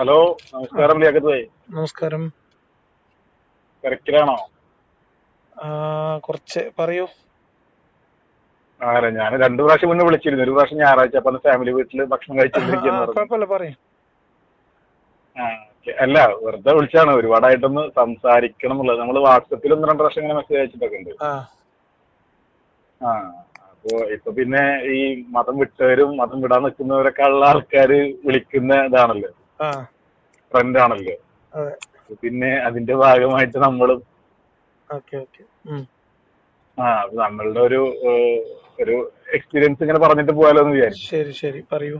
Hello നമസ്കാരം നമസ്കാരം. തിരക്കിലാണോ? കുറച്ച് പറയൂ. ആരാ ഞാൻ രണ്ടു പ്രാവശ്യം മുന്നേ വിളിച്ചിരുന്നു. ഒരു പ്രാവശ്യം ഞായറാഴ്ച അപ്പൊ ഫാമിലി വീട്ടിൽ ഭക്ഷണം കഴിച്ചു കഴിച്ചിരിക്കുന്നു കുഴപ്പമില്ല പറയൂ. അല്ല വെറുതെ വിളിച്ചാണ്. ഒരുപാടായിട്ടൊന്ന് സംസാരിക്കണം എന്നുള്ളത്. നമ്മൾ വാട്സപ്പിൽ ഒന്ന് രണ്ട് പ്രാവശ്യം ഇങ്ങനെ മെസ്സേജ് അയച്ചിട്ടൊക്കെ ഉണ്ട്. ആ. അപ്പോ ഇപ്പൊ പിന്നെ ഈ മതം വിട്ടവരും മതം വിടാൻ നിൽക്കുന്നവരൊക്കെ ഉള്ള ആൾക്കാർ വിളിക്കുന്ന ഇതാണല്ലോ. ട്രെൻഡ് ആണല്ലോ പിന്നെ അതിന്റെ ഭാഗമായിട്ട് നമ്മളും ആ നമ്മളുടെ ഒരു ഒരു എക്സ്പീരിയൻസ് ഇങ്ങനെ പറഞ്ഞിട്ട് പോയാലോ എന്ന് വിചാരിച്ചു. ശരി ശരി. പറയൂ.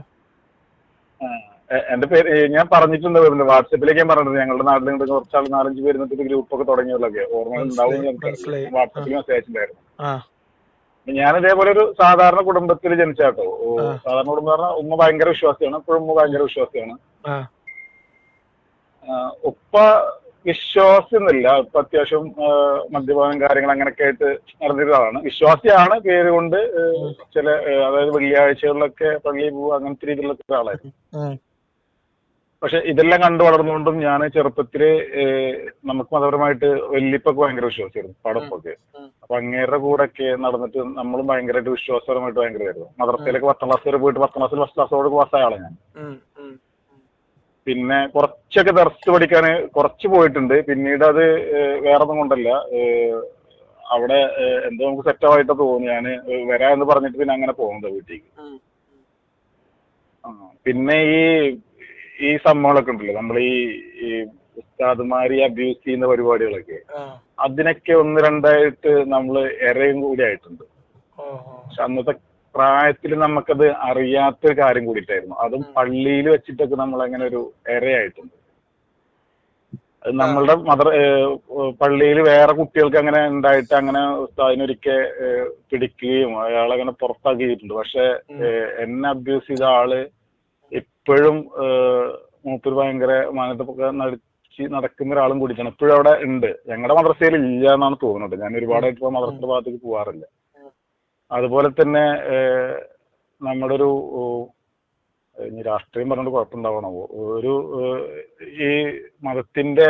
എന്റെ പേര് ഞാൻ പറഞ്ഞിട്ടുണ്ട് വാട്സപ്പിലേക്ക് ഞാൻ പറഞ്ഞിട്ടുണ്ട്. ഞങ്ങളുടെ നാട്ടിൽ നിന്ന് കുറച്ച് ആൾ നാലഞ്ച് പേര് ഗ്രൂപ്പ് ഒക്കെ തുടങ്ങിയതൊക്കെ ഓർമ്മ ഉണ്ടാവും. വാട്സപ്പിൽ മെസ്സേജ് ആ. ഞാൻ ഇതേപോലെ ഒരു സാധാരണ കുടുംബത്തിൽ ജനിച്ചാട്ടോ സാധാരണ കുടുംബം പറഞ്ഞാൽ ഉമ്മ ഭയങ്കര വിശ്വാസിയാണ് എപ്പോഴും ഉമ്മ ഭയങ്കര വിശ്വാസിയാണ്. ഉപ്പ വിശ്വാസി എന്നില്ല ഉപ്പ അത്യാവശ്യം മദ്യപാനം കാര്യങ്ങൾ അങ്ങനെയൊക്കെ ആയിട്ട് നടന്നിരുന്നതാണ്. വിശ്വാസിയാണ് പേര് കൊണ്ട് ചില അതായത് വെള്ളിയാഴ്ചകളിലൊക്കെ പള്ളിയിൽ പോവുക അങ്ങനത്തെ രീതിയിലുള്ള ഒരാളായിരുന്നു. പക്ഷെ ഇതെല്ലാം കണ്ടു വളർന്നുകൊണ്ടും ഞാൻ ചെറുപ്പത്തിൽ നമുക്ക് മതപരമായിട്ട് വല്യപ്പൊക്കെ ഭയങ്കര വിശ്വാസമായിരുന്നു പടപ്പൊക്കെ. അപ്പൊ അങ്ങേരുടെ കൂടെ ഒക്കെ നടന്നിട്ട് നമ്മളും ഭയങ്കരമായിട്ട് വിശ്വാസപരമായിട്ട് ഭയങ്കരമായിരുന്നു. മദ്രസയിലേക്ക് പത്താം ക്ലാസ് വരെ പോയിട്ട് പത്താം ക്ലാസ്സിൽ ഫസ്റ്റ് ക്ലാസ്സോട് പാസ്സായ ആളാണ് ഞാൻ. പിന്നെ കുറച്ചൊക്കെ ദർസ് പഠിക്കാൻ കുറച്ച് പോയിട്ടുണ്ട്. പിന്നീട് അത് വേറെ ഒന്നും കൊണ്ടല്ല. അവിടെ എന്തോ നമുക്ക് സെറ്റാവായിട്ട് തോന്നി ഞാൻ വരാ എന്ന് പറഞ്ഞിട്ട് പിന്നെ അങ്ങനെ പോകുന്നത് വീട്ടിലേക്ക്. പിന്നെ ഈ ഈ സംഭവങ്ങളൊക്കെ ഉണ്ടല്ലോ. നമ്മൾ ഈ ഉസ്താദ്മാരി അബ്യൂസ് ചെയ്യുന്ന പരിപാടികളൊക്കെ അതിനൊക്കെ ഒന്ന് രണ്ടായിട്ട് നമ്മൾ ഇരയും കൂടി ആയിട്ടുണ്ട്. പക്ഷെ അന്നത്തെ പ്രായത്തിൽ നമുക്കത് അറിയാത്ത ഒരു കാര്യം കൂടിയിട്ടായിരുന്നു. അതും പള്ളിയിൽ വെച്ചിട്ടൊക്കെ നമ്മൾ അങ്ങനെ ഒരു ഇരയായിട്ടുണ്ട് നമ്മളുടെ മദർ പള്ളിയിൽ വേറെ കുട്ടികൾക്ക് അങ്ങനെ ഉണ്ടായിട്ട് അങ്ങനെ ഉസ്താദിനൊരിക്കൽ പിടിക്കുകയും അയാളെ അങ്ങനെ പുറത്താക്കിയിട്ടുണ്ട്. പക്ഷെ എന്നെ അബ്യൂസ് ചെയ്ത ആൾ ഇപ്പോഴും മൂപ്പര് ഭയങ്കര മാനത്തൊക്കെ നടിച്ച് നടക്കുന്ന ഒരാളും കൂടിയിട്ടാണ്. ഇപ്പോഴും അവിടെ ഉണ്ട്. ഞങ്ങളുടെ മദ്രസയിൽ ഇല്ല എന്നാണ് തോന്നുന്നത്. ഞാൻ ഒരുപാടായിട്ട് ഇപ്പൊ മദ്രസയുടെ ഭാഗത്തേക്ക് പോകാറില്ല അതുപോലെ തന്നെ നമ്മുടെ ഒരു ഇനി രാഷ്ട്രീയം പറഞ്ഞിട്ട് കുഴപ്പമുണ്ടാവണോ? ഒരു ഈ മതത്തിന്റെ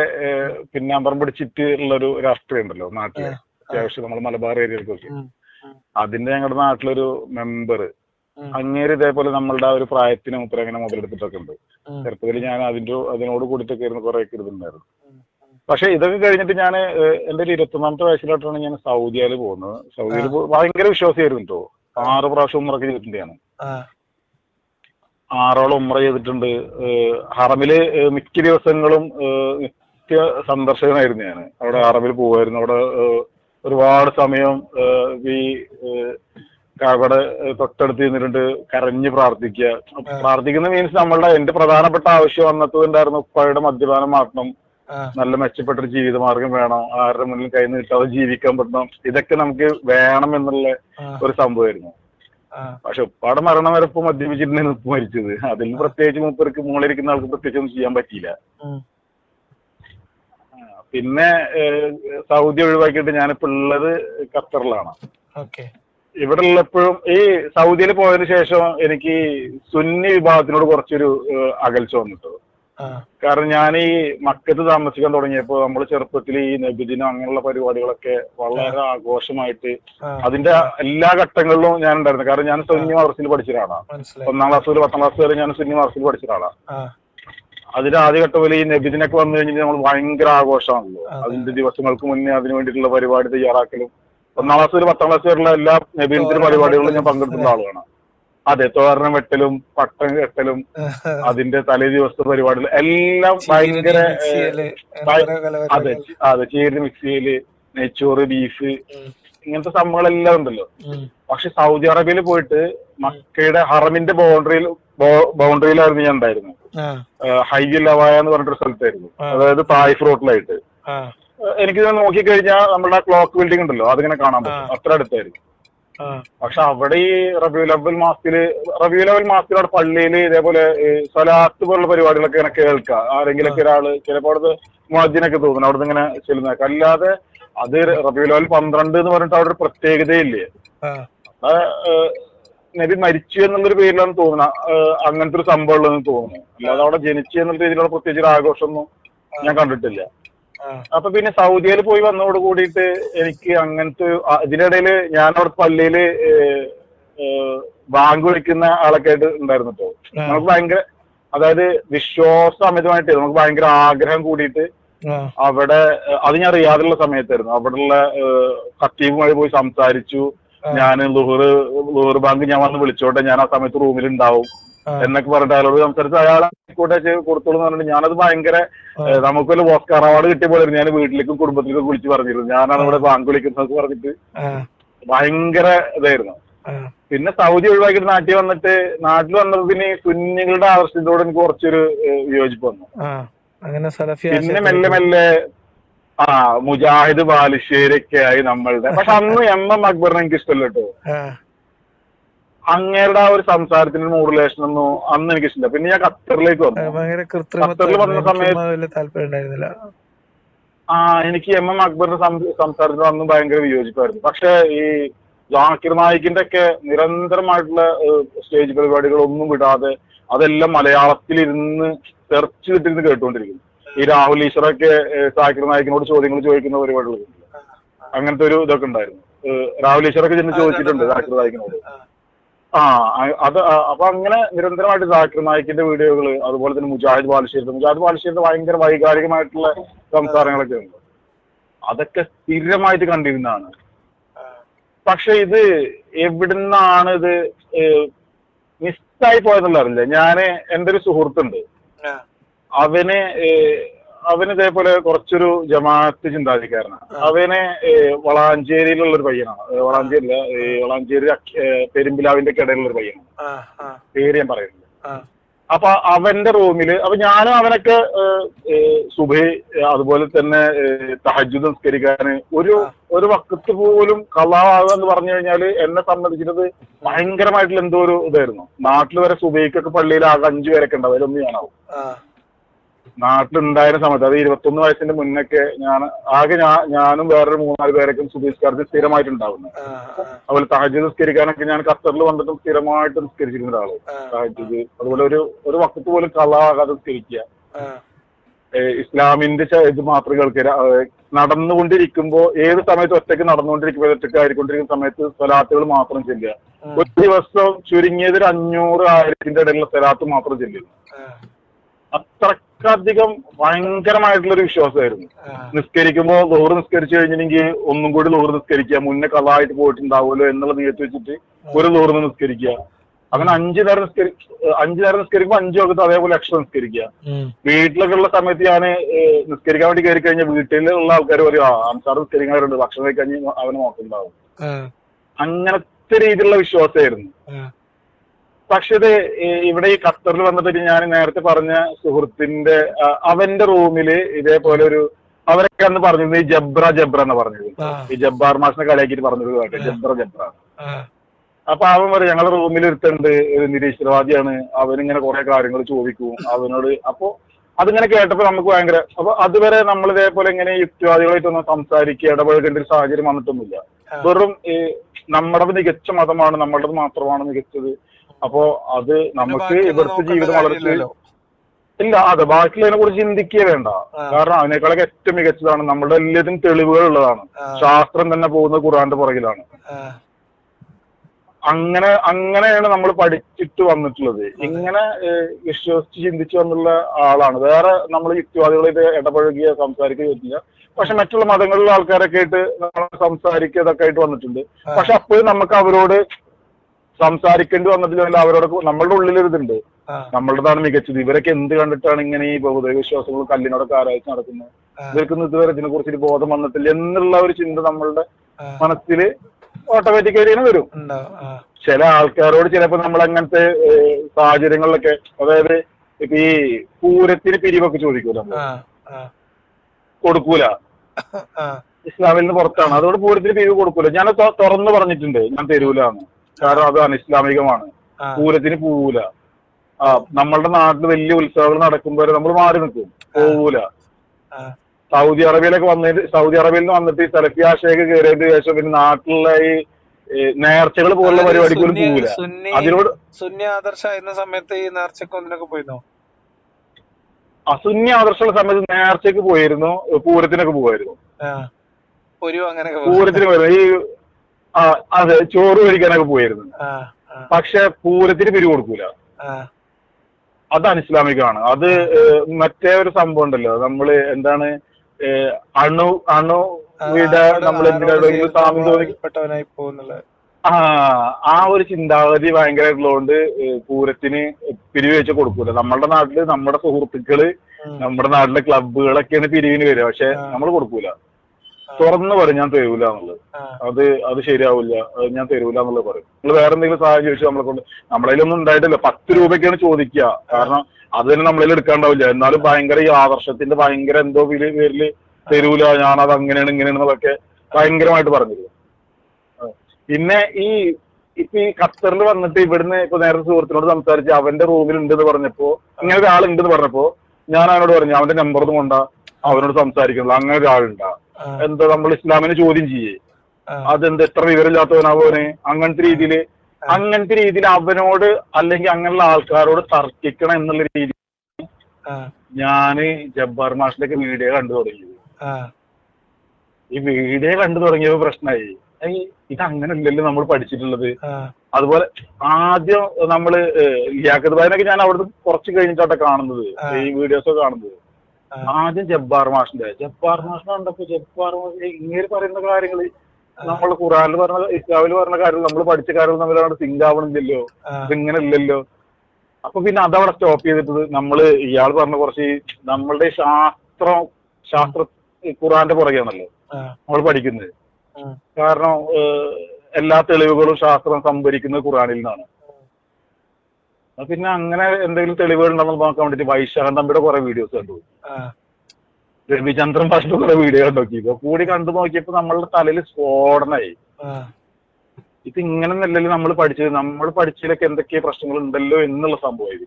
പിന്നാമ്പറം പിടിച്ചിട്ട് ഉള്ളൊരു രാഷ്ട്രീയം ഉണ്ടല്ലോ നാട്ടിൽ. അത്യാവശ്യം നമ്മൾ മലബാർ ഏരിയയിലേക്കൊക്കെ. അതിന്റെ ഞങ്ങളുടെ നാട്ടിലൊരു മെമ്പർ. അങ്ങേര് ഇതേപോലെ നമ്മളുടെ ആ ഒരു പ്രായത്തിന് മുപ്പര അങ്ങനെ മുതലെടുത്തിട്ടൊക്കെ ഉണ്ട്. ചെറുപ്പത്തിൽ ഞാൻ അതിന്റെ അതിനോട് കൂടിയിട്ടൊക്കെ ഇരുന്ന് കുറെ ഒക്കെ ഇരുന്നുണ്ടായിരുന്നു. പക്ഷെ ഇതൊക്കെ കഴിഞ്ഞിട്ട് ഞാൻ എന്റെ ഒരു ഇരുപത്തൊന്നാമത്തെ വയസ്സിലോട്ടാണ് ഞാൻ സൗദിയിൽ പോകുന്നത്. സൗദിയിൽ. ഭയങ്കര വിശ്വാസിയായിരുന്നു കേട്ടോ ആറ് പ്രാവശ്യം ഉമ്രക്ക് ചെയ്തിട്ടുണ്ട് ഞാൻ ആറോളം ഉമ്ര ചെയ്തിട്ടുണ്ട്. ഹറമിൽ മിക്ക ദിവസങ്ങളും നിത്യ സന്ദർശകനായിരുന്നു ഞാൻ അവിടെ ഹറമിൽ പോകുമായിരുന്നു അവിടെ ഒരുപാട് സമയം ഈ ഏഹ് തൊട്ടടുത്ത് നിന്നിട്ട് കരഞ്ഞ് പ്രാർത്ഥിക്കുക. പ്രാർത്ഥിക്കുന്ന മീൻസ് നമ്മളുടെ എന്റെ പ്രധാനപ്പെട്ട ആവശ്യം അന്നത്തെ ഉണ്ടായിരുന്നു ഉപ്പയുടെ മദ്യപാനം മാറ്റണം. നല്ല മെച്ചപ്പെട്ട ഒരു ജീവിതമാർഗം വേണം. ആരുടെ മുന്നിൽ കൈ നീട്ടാതെ ജീവിക്കാൻ പറ്റണം. ഇതൊക്കെ നമുക്ക് വേണം എന്നുള്ള ഒരു സംഭവമായിരുന്നു. പക്ഷെ ഉപ്പാടെ മരണം വരെ ഇപ്പൊ മദ്യപിച്ചിട്ടാണ് ഉപ്പ് മരിച്ചത്. അതിൽ പ്രത്യേകിച്ച് മൂപ്പർക്ക് മുകളിലിരിക്കുന്ന ആൾക്ക് പ്രത്യേകിച്ച് ഒന്നും ചെയ്യാൻ പറ്റിയില്ല. പിന്നെ സൗദി ഒഴിവാക്കിയിട്ട് ഞാനിപ്പോ ഉള്ളത് ഖത്തറിലാണ്. ഇവിടെ ഉള്ളപ്പോഴും ഈ സൗദിയിൽ പോയതിനു ശേഷം എനിക്ക് സുന്നി വിഭാഗത്തിനോട് കുറച്ചൊരു അകൽച്ച വന്നിട്ടു. കാരണം ഞാൻ ഈ മക്കത്ത് താമസിക്കാൻ തുടങ്ങിയപ്പോൾ നമ്മൾ ചെറുപ്പത്തിൽ ഈ നബിദിനം അങ്ങനെയുള്ള പരിപാടികളൊക്കെ വളരെ ആഘോഷമായിട്ട് അതിന്റെ എല്ലാ ഘട്ടങ്ങളിലും ഞാൻ ഉണ്ടായിരുന്നു. കാരണം ഞാൻ സുന്നി മദ്രസയിൽ പഠിച്ച ഒരാളാണ് ഒന്നാം ക്ലാസ് മുതൽ പത്താം ക്ലാസ് വരെ ഞാൻ സുന്നി മദ്രസയിൽ പഠിച്ച ഒരാളാണ് അതിന്റെ ആദ്യഘട്ടം ഈ നബിദിനൊക്കെ വന്നു കഴിഞ്ഞിട്ട് നമ്മൾ ഭയങ്കര ആഘോഷമാണല്ലോ. അതെ. അതിന്റെ ദിവസങ്ങൾക്ക് മുന്നേ അതിനു വേണ്ടിയിട്ടുള്ള പരിപാടി തയ്യാറാക്കലും ഒന്നാം ക്ലാസ് മുതൽ പത്താം ക്ലാസ് വരെയുള്ള എല്ലാ നബീനത്തിന് പരിപാടികളിലും ഞാൻ പങ്കെടുക്കുന്ന ആളാണ് അതെ തോരണം വെട്ടലും പട്ടം കെട്ടലും അതിന്റെ തലേ ദിവസത്തെ പരിപാടികൾ എല്ലാം ഭയങ്കര അതെ. അതെ ചേരി മിക്സിയിൽ നെയ്ച്ചോറ് ബീഫ് ഇങ്ങനത്തെ സംഭവങ്ങളെല്ലാം ഉണ്ടല്ലോ. പക്ഷെ സൗദി അറേബ്യയിൽ പോയിട്ട് മക്കയുടെ ഹറമിന്റെ ബൗണ്ടറിയിൽ ബൗണ്ടറിയിലായിരുന്നു ഞാൻ ഉണ്ടായിരുന്നത്. ഹൈജി ലവായ എന്ന് പറഞ്ഞിട്ടൊരു സ്ഥലത്തായിരുന്നു. അതായത് തായ്ഫ് റോട്ടിലായിട്ട്. എനിക്ക് നോക്കിക്കഴിഞ്ഞാൽ നമ്മുടെ ക്ലോക്ക് ബിൽഡിംഗ് ഉണ്ടല്ലോ അതിങ്ങനെ കാണാൻ പറ്റും. അത്ര അടുത്തായിരിക്കും. പക്ഷെ അവിടെ ഈ റബിയുൽ അവൽ മാസത്തിൽ റബിയുൽ അവൽ മാസത്തിൽ അവിടെ പള്ളിയിൽ ഇതേപോലെ സ്വലാത്ത് പോലുള്ള പരിപാടികളൊക്കെ ഇങ്ങനെ കേൾക്കാം. ആരെങ്കിലൊക്കെ ഒരാൾ ചിലപ്പോൾ അവിടുത്തെ മുഅദ്ദിനൊക്കെ തോന്നുന്നു അവിടുന്ന് ഇങ്ങനെ ചെല്ലുന്നേക്കാം അല്ലാതെ അത് റബ്യൂ അവൽ പന്ത്രണ്ട് എന്ന് പറഞ്ഞിട്ട് അവിടെ ഒരു പ്രത്യേകതയില്ലേ. നബി മരിച്ചു എന്നുള്ളൊരു പേരിലാണ് തോന്നുന്നത് അങ്ങനത്തെ ഒരു സംഭവം ഉള്ളതെന്ന് തോന്നുന്നു. അല്ലാതെ അവിടെ ജനിച്ചു എന്നുള്ള രീതിയിലുള്ള പ്രത്യേകിച്ച് ഒരു ആഘോഷമൊന്നും ഞാൻ കണ്ടിട്ടില്ല. അപ്പൊ പിന്നെ സൗദിയിൽ പോയി വന്നതോട് കൂടിയിട്ട് എനിക്ക് അങ്ങനത്തെ ഇതിനിടയിൽ ഞാൻ അവിടെ പള്ളിയിൽ ബാങ്ക് വിളിക്കുന്ന ആളൊക്കെ ആയിട്ട് ഉണ്ടായിരുന്നു കേട്ടോ നമുക്ക് ഭയങ്കര അതായത് വിശ്വാസമിതമായിട്ട് നമുക്ക് ഭയങ്കര ആഗ്രഹം കൂടിയിട്ട് അവിടെ അത് ഞാൻ റിയാദിലുള്ള സമയത്തായിരുന്നു. അവിടെയുള്ള ഖത്തീബുമായി പോയി സംസാരിച്ചു. ഞാൻ ലുഹർ ലുഹർ ബാങ്ക് ഞാൻ വന്ന് വിളിച്ചോട്ടെ ഞാൻ ആ സമയത്ത് റൂമിൽ ഉണ്ടാവും. എന്നൊക്കെ പറഞ്ഞിട്ട് അയാളോട് സംസാരിച്ച് അയാൾ കൂടെ കൊടുത്തോളൂ എന്ന് പറഞ്ഞിട്ട് ഞാനത് ഭയങ്കര നമുക്കൊരു ഓസ്കാർ അവാർഡ് കിട്ടിയ പോലെ ഞാൻ വീട്ടിലേക്കും കുടുംബത്തിലേക്കും വിളിച്ചു പറഞ്ഞിരുന്നു ഞാനാണ് ഇവിടെ ബാങ്ക് വിളിക്കുന്നത് പറഞ്ഞിട്ട് ഭയങ്കര ഇതായിരുന്നു. പിന്നെ സൗദി ഒഴിവാക്കിയിട്ട് നാട്ടിൽ വന്നിട്ട് നാട്ടിൽ വന്നതിന് കുഞ്ഞുങ്ങളുടെ ആവശ്യത്തോട് എനിക്ക് കുറച്ചൊരു വിയോജിപ്പ് വന്നു. അങ്ങനെ പിന്നെ മെല്ലെ മെല്ലെ ആ മുജാഹിദ് ബാലുശ്ശേരി ഒക്കെ ആയി നമ്മളുടെ. പക്ഷെ അന്ന് എം എം അക്ബറിനെ എനിക്ക് ഇഷ്ടമല്ല കേട്ടോ അങ്ങേരുടെ ആ ഒരു സംസാരത്തിന്റെ മോഡുലേഷൻ ഒന്നും അന്ന് എനിക്ക് ഇഷ്ടമില്ല പിന്നെ ഞാൻ ഖത്തറിലേക്ക് വന്നു. ഖത്തറിൽ വന്ന സമയത്ത് ആ എനിക്ക് എം എം അക്ബറിന്റെ സംസാരത്തിന് സംസാരത്തിൽ അന്ന് ഭയങ്കര വിയോജിപ്പായിരുന്നു. പക്ഷെ ഈ ജാക്കിർ നായിക്കിന്റെ ഒക്കെ നിരന്തരമായിട്ടുള്ള സ്റ്റേജ് പരിപാടികളൊന്നും വിടാതെ അതെല്ലാം മലയാളത്തിൽ ഇരുന്ന് സെർച്ച് കിട്ടിരുന്ന് കേട്ടുകൊണ്ടിരിക്കുന്നു. ഈ രാഹുൽ ഈശ്വറൊക്കെ സാക്കിർ ജാക്കിർ നായിക്കിനോട് ചോദ്യങ്ങൾ ചോദിക്കുന്ന പരിപാടികൾ. അങ്ങനത്തെ ഒരു ഇതൊക്കെ ഉണ്ടായിരുന്നു. രാഹുൽ ഈശ്വറൊക്കെ ചെന്ന് ചോദിച്ചിട്ടുണ്ട് ജാക്കിർ നായിക്കിനോട്. ആ അത് അപ്പൊ അങ്ങനെ നിരന്തരമായിട്ട് ജാക്കിർ നായിക്കിന്റെ വീഡിയോകൾ അതുപോലെ തന്നെ മുജാഹിദ് ബാലുശ്ശേരി മുജാഹിദ് ബാലുശ്ശേരിന്റെ ഭയങ്കര വൈകാരികമായിട്ടുള്ള സംസാരങ്ങളൊക്കെ ഉണ്ട്. അതൊക്കെ സ്ഥിരമായിട്ട് കണ്ടിരുന്നതാണ്. പക്ഷെ ഇത് എവിടുന്നാണ് ഇത് മിസ്സായി പോയതെന്നറിയില്ല ഞാൻ എന്റെ ഒരു സുഹൃത്തുണ്ട്. അവന് അവന് ഇതേപോലെ കുറച്ചൊരു ജമാഅത്ത് ചിന്താധികാരനാണ് അവന് വളാഞ്ചേരിയിലുള്ള ഒരു പയ്യനാണ്. വളാഞ്ചേരി വളാഞ്ചേരിയില്ല ഏഹ്, വളാഞ്ചേരി പെരുമ്പിലാവിന്റെ കിടയിലുള്ള ഒരു പയ്യനാണ് പേര് ഞാൻ പറയുന്നില്ല. ആ, അപ്പൊ അവന്റെ റൂമിൽ അപ്പൊ ഞാനും അവനൊക്കെ സുബൈ അതുപോലെ തന്നെ തഹജുദ് നിസ്കരിക്കാന് ഒരു ഒരു വക്കത്ത് പോലും കള്ളാവാകുക എന്ന് പറഞ്ഞു കഴിഞ്ഞാൽ എന്നെ സംബന്ധിച്ചത് ഭയങ്കരമായിട്ടുള്ള എന്തോ ഒരു ഇതായിരുന്നു. നാട്ടിൽ വരെ സുബൈക്കൊക്കെ പള്ളിയിൽ ആകെ അഞ്ചു പേരൊക്കെ ഉണ്ടാവും അതിലൊന്നും ഞാനാവും. നാട്ടിലുണ്ടായിരുന്ന സമയത്ത് അത് ഇരുപത്തൊന്ന് വയസ്സിന്റെ മുന്നൊക്കെ ഞാൻ ആകെ ഞാൻ ഞാനും വേറൊരു മൂന്നാൽ പേരൊക്കെ സുബൈസ്കാർക്ക് സ്ഥിരമായിട്ടുണ്ടാവുന്നത് ആ, അതുപോലെ തഹജ് നിസ്കരിക്കാനൊക്കെ ഞാൻ ഖത്തറിൽ വന്നിട്ടും സ്ഥിരമായിട്ട് നിസ്കരിച്ചിരുന്ന ഒരാൾ. തഹജ് അതുപോലെ ഒരു ഒരു വക്കത്ത് പോലും കളാകാതെ നിസ്കരിക്കുക. ഇസ്ലാമിന്റെ ഇത് മാത്രം കേൾക്കുക. നടന്നുകൊണ്ടിരിക്കുമ്പോ ഏത് സമയത്ത് ഒറ്റയ്ക്ക് നടന്നുകൊണ്ടിരിക്കുമ്പോൾ ഒറ്റയ്ക്ക് ആയിക്കൊണ്ടിരിക്കുന്ന സമയത്ത് സ്വലാത്തുകൾ മാത്രം ചെല്ലുക. ഒരു ദിവസം ചുരുങ്ങിയത് ഒരു അഞ്ഞൂറ് ആയിരത്തിന്റെ ഇടയിലുള്ള സ്വലാത്ത് മാത്രം ചെല്ലുക. ആ, അത്രക്കധികം ഭയങ്കരമായിട്ടുള്ള ഒരു വിശ്വാസമായിരുന്നു. നിസ്കരിക്കുമ്പോൾ നിസ്കരിക്കുമ്പോ ലോറ് നിസ്കരിച്ചു കഴിഞ്ഞിരുന്നെങ്കിൽ ഒന്നും കൂടി ലോറ് നിസ്കരിക്കുക മുന്നേ കള്ളായിട്ട് പോയിട്ടുണ്ടാവുമല്ലോ എന്നുള്ള നീയത്ത് വെച്ചിട്ട് ഒരു ലോറ് നിസ്കരിക്കുക. അങ്ങനെ അഞ്ചു നേരം നിസ്കരി അഞ്ചു നേരം നിസ്കരിക്കുമ്പോൾ അഞ്ചു വകത്ത് അതേപോലെ എക്സ്ട്രാ നിസ്കരിക്കുക. വീട്ടിലൊക്കെ ഉള്ള സമയത്ത് ഞാൻ നിസ്കരിക്കാൻ വേണ്ടി കയറി കഴിഞ്ഞാൽ വീട്ടിലുള്ള ആൾക്കാർ പറയും ആ ആംസാർ നിസ്കരിക്കാറുണ്ട് ഭക്ഷണം കഴിക്കാൻ അവന് നോക്കുന്നുണ്ടാവും അങ്ങനത്തെ രീതിയിലുള്ള വിശ്വാസമായിരുന്നു. പക്ഷെ ഇത് ഇവിടെ ഈ ഖത്തറിൽ വന്നിട്ട് ഞാൻ നേരത്തെ പറഞ്ഞ സുഹൃത്തിന്റെ അവന്റെ റൂമിൽ ഇതേപോലെ ഒരു അവരൊക്കെ അന്ന് പറഞ്ഞത് ഈ ജബ്ര ജബ്ര എന്ന് പറഞ്ഞത്. ഈ ജബ്ബാർ മാസിനെ കളിയാക്കിയിട്ട് പറഞ്ഞത് കേട്ടോ. ജബ്ര ജബ്ര. അപ്പൊ അവൻ പറയും ഞങ്ങളുടെ റൂമിൽ ഒരുത്തുണ്ട് ഒരു നിരീശ്വരവാദിയാണ്. അവനിങ്ങനെ കുറെ കാര്യങ്ങൾ ചോദിക്കും അവനോട്. അപ്പൊ അതിങ്ങനെ കേട്ടപ്പോ നമുക്ക് ഭയങ്കര അപ്പൊ അതുവരെ നമ്മൾ ഇതേപോലെ ഇങ്ങനെ യുക്തിവാദികളായിട്ടൊന്നും സംസാരിക്കുക ഇടപഴകേണ്ട ഒരു സാഹചര്യം വന്നിട്ടൊന്നുമില്ല. വെറും ഈ നമ്മുടെ മികച്ച മതമാണ് നമ്മളുടെ മാത്രമാണ് മികച്ചത്. അപ്പോ അത് നമുക്ക് ഇവിടുത്തെ ജീവിതം വളരെ. ഇല്ല അതെ ബാക്കിയുള്ളതിനെ കുറിച്ച് ചിന്തിക്കുക വേണ്ട. കാരണം അതിനേക്കാളൊക്കെ ഏറ്റവും മികച്ചതാണ് നമ്മുടെ എല്ലാത്തിനും തെളിവുകൾ ഉള്ളതാണ്. ശാസ്ത്രം തന്നെ പോകുന്നത് ഖുറാന്റെ പുറകിലാണ്. അങ്ങനെ അങ്ങനെയാണ് നമ്മൾ പഠിച്ചിട്ട് വന്നിട്ടുള്ളത്. ഇങ്ങനെ വിശ്വസിച്ച് ചിന്തിച്ചു വന്നുള്ള ആളാണ്. വേറെ നമ്മൾ യുക്തിവാദികളായിട്ട് ഇടപഴകിയ സംസാരിക്കുക പറ്റില്ല പക്ഷെ മറ്റുള്ള മതങ്ങളിലെ ആൾക്കാരൊക്കെ ആയിട്ട് നമ്മൾ സംസാരിക്കുക ഇതൊക്കെ ആയിട്ട് വന്നിട്ടുണ്ട്. പക്ഷെ അപ്പോഴും നമുക്ക് അവരോട് സംസാരിക്കേണ്ടി വന്നതിലല്ല അവരോട് നമ്മളുടെ ഉള്ളിലൊരിതുണ്ട് നമ്മളുടെതാണ് മികച്ചത്. ഇവരൊക്കെ എന്ത് കണ്ടിട്ടാണ് ഇങ്ങനെ ഈ ബഹുദൈവ വിശ്വാസങ്ങൾ കല്ലിനോടൊക്കെ ആരായിച്ച് നടക്കുന്നത് ഇവർക്ക് ഇവർക്കൊന്നും ഇതുവരെ ഇതിനെ കുറിച്ച് ബോധം വന്നിട്ടില്ല എന്നുള്ള ഒരു ചിന്ത നമ്മളുടെ മനസ്സിൽ ഓട്ടോമാറ്റിക്കായി വരും. ഉണ്ടാവും. ആ, ചില ആൾക്കാരോട് ചിലപ്പോ നമ്മൾ അങ്ങനത്തെ സാഹചര്യങ്ങളിലൊക്കെ അതായത് ഇപ്പൊ ഈ പൂരത്തിന് പിരിവൊക്കെ ചോദിക്കൂല? കൊടുക്കൂല. ഇസ്ലാമിൽ നിന്ന് പുറത്താണ്. അതുകൊണ്ട് പൂരത്തിന് പിരിവ് കൊടുക്കൂല. ഞാൻ തുറന്നു പറഞ്ഞിട്ടുണ്ട്. ഞാൻ തരൂലാന്ന്. കാരണം അത് അനിസ്ലാമികമാണ് പൂരത്തിന് പോവൂല. ആ നമ്മളുടെ നാട്ടിൽ വലിയ ഉത്സവങ്ങൾ നടക്കുമ്പോൾ നമ്മൾ മാറി നിൽക്കും പോവൂല. സൗദി അറേബ്യയിലൊക്കെ വന്നിട്ട് സൗദി അറേബ്യയിൽ നിന്ന് വന്നിട്ട് ഈ സലഫി ആശയൊക്കെ കയറിയതിന് ശേഷം പിന്നെ നാട്ടിലുള്ള ഈ നേർച്ചകൾ പോലുള്ള പരിപാടിക്ക് പോലും പോവില്ല അതിനോട് സുന്നി ആദർശ സമയത്ത് ഈ നേർച്ചക്ക് ഒന്നിനൊക്കെ പോയിരുന്നോ? അസുന്യ ആദർശമുള്ള സമയത്ത് നേർച്ചക്ക് പോയിരുന്നു പൂരത്തിനൊക്കെ പോവായിരുന്നു. പൂരത്തിന് പോയിരുന്നു. ഈ ആ അതെ ചോറ് കഴിക്കാനൊക്കെ പോയിരുന്നു. പക്ഷെ പൂരത്തിന് പിരി കൊടുക്കൂല. അതാണ് അത് അനിസ്ലാമികമാണ് അത് മറ്റേ ഒരു സംഭവം ഉണ്ടല്ലോ. നമ്മൾ എന്താണ് അണു അണു വിട നമ്മൾ ആ ആ ഒരു ചിന്താഗതി ഭയങ്കരമായിട്ടുള്ളതുകൊണ്ട് പൂരത്തിന് പിരിവ് വെച്ച് കൊടുക്കൂല. നമ്മുടെ നാട്ടിൽ നമ്മുടെ സുഹൃത്തുക്കൾ നമ്മുടെ നാട്ടിലെ ക്ലബുകളൊക്കെയാണ് പിരിവിന് വരിക. പക്ഷെ. നമ്മൾ കൊടുക്കൂല. തുറന്നു പറയും ഞാൻ തരൂല എന്നുള്ളത്. അത് അത് ശരിയാവില്ല അത് ഞാൻ തരൂല എന്നുള്ളത് പറയും. നിങ്ങൾ വേറെ എന്തെങ്കിലും സഹായം ചോദിച്ചു നമ്മളെ കൊണ്ട് നമ്മളതിലൊന്നും ഉണ്ടായിട്ടില്ല. പത്ത് രൂപയ്ക്കാണ് ചോദിക്കുക കാരണം അത് തന്നെ നമ്മളതിൽ എടുക്കാണ്ടാവില്ല. എന്നാലും ഭയങ്കര ഈ ആദർശത്തിന്റെ ഭയങ്കര എന്തോ പേര് പേരിൽ തരൂല ഞാനത് അങ്ങനെയാണ് ഇങ്ങനെയാണെന്നൊക്കെ ഭയങ്കരമായിട്ട് പറഞ്ഞിരുന്നു. പിന്നെ ഈ ഇപ്പൊ ഈ ഖത്തറിൽ വന്നിട്ട് ഇവിടുന്ന് ഇപ്പൊ നേരത്തെ സുഹൃത്തിനോട് സംസാരിച്ച് അവന്റെ റൂമിൽ ഉണ്ടെന്ന് പറഞ്ഞപ്പോ ഇങ്ങനെ ഒരാളുണ്ടെന്ന് പറഞ്ഞപ്പോ ഞാൻ അവനോട് പറഞ്ഞു അവന്റെ നമ്പർ ഒന്നും കൊണ്ടാ അവനോട് സംസാരിക്കുന്നത്. അങ്ങനെ ഒരാളുണ്ടാ. എന്താ നമ്മൾ ഇസ്ലാമിനെ ചോദ്യം ചെയ്യേ. അതെന്താ എത്ര വിവരമില്ലാത്തവനാവോന്? അങ്ങനത്തെ രീതിയിൽ അങ്ങനത്തെ രീതിയിൽ അവനോട് അല്ലെങ്കിൽ അങ്ങനെയുള്ള ആൾക്കാരോട് തർക്കിക്കണം എന്നുള്ള രീതി ഞാൻ ജബ്ബാർ മാഷിന്റെയൊക്കെ വീഡിയോ കണ്ടു തുടങ്ങി. ഈ വീഡിയോ കണ്ടു തുടങ്ങിയപ്പോ പ്രശ്നമായി ഇത് അങ്ങനെ അല്ലല്ലോ നമ്മൾ പഠിച്ചിട്ടുള്ളത്. അതുപോലെ ആദ്യം നമ്മൾ ലിയാഖത്ത് ഭായിനൊക്കെ ഞാൻ അവിടുന്ന് കുറച്ച് കഴിഞ്ഞിട്ടാണ് കാണുന്നത്. ഈ വീഡിയോസ് ഒക്കെ കാണുന്നത്. ആദ്യം ജബ്ബാർ മാഷിന്റെ ജബ്ബാർ മാഷിനെ കണ്ടപ്പോ ജബ്ബാർ മാഷ് ഇങ്ങനെ പറയുന്ന കാര്യങ്ങൾ നമ്മൾ ഖുറാനിൽ പറഞ്ഞ ഇസ്ലാമിൽ പറഞ്ഞ കാര്യങ്ങൾ നമ്മൾ പഠിച്ച കാര്യങ്ങൾ തമ്മിലാണ് സിങ്ക് ആവണില്ലല്ലോ. ആ. ഇതിങ്ങനെ ഇല്ലല്ലോ. അപ്പൊ പിന്നെ അതവിടെ സ്റ്റോപ്പ് ചെയ്തിട്ട് നമ്മൾ ഇയാൾ പറഞ്ഞ കുറച്ച് നമ്മളുടെ ശാസ്ത്രം ശാസ്ത്ര ഖുറാന്റെ പുറകെയാണല്ലോ നമ്മൾ പഠിക്കുന്നത്. കാരണം എല്ലാ തെളിവുകളും ശാസ്ത്രം സംഭരിക്കുന്നത് ഖുറാനിൽ നിന്നാണ്. പിന്നെ അങ്ങനെ എന്തെങ്കിലും തെളിവുകൾ ഉണ്ടെന്ന് നോക്കാൻ വേണ്ടിട്ട് വൈശാഖൻ തമ്പിയുടെ കുറെ വീഡിയോസ് കണ്ടു. രവിചന്ദ്രൻ ഭാഷയുടെ കുറെ വീഡിയോ കണ്ടു നോക്കി ഇപ്പൊ കൂടി കണ്ടു നോക്കിയപ്പോ നമ്മളുടെ തലയിൽ സ്ഫോടനായി. ഇത് ഇങ്ങനെ നല്ലല്ലോ നമ്മൾ പഠിച്ചത് നമ്മൾ പഠിച്ചതിലൊക്കെ എന്തൊക്കെ പ്രശ്നങ്ങൾ ഉണ്ടല്ലോ എന്നുള്ള സംഭവം ഇത്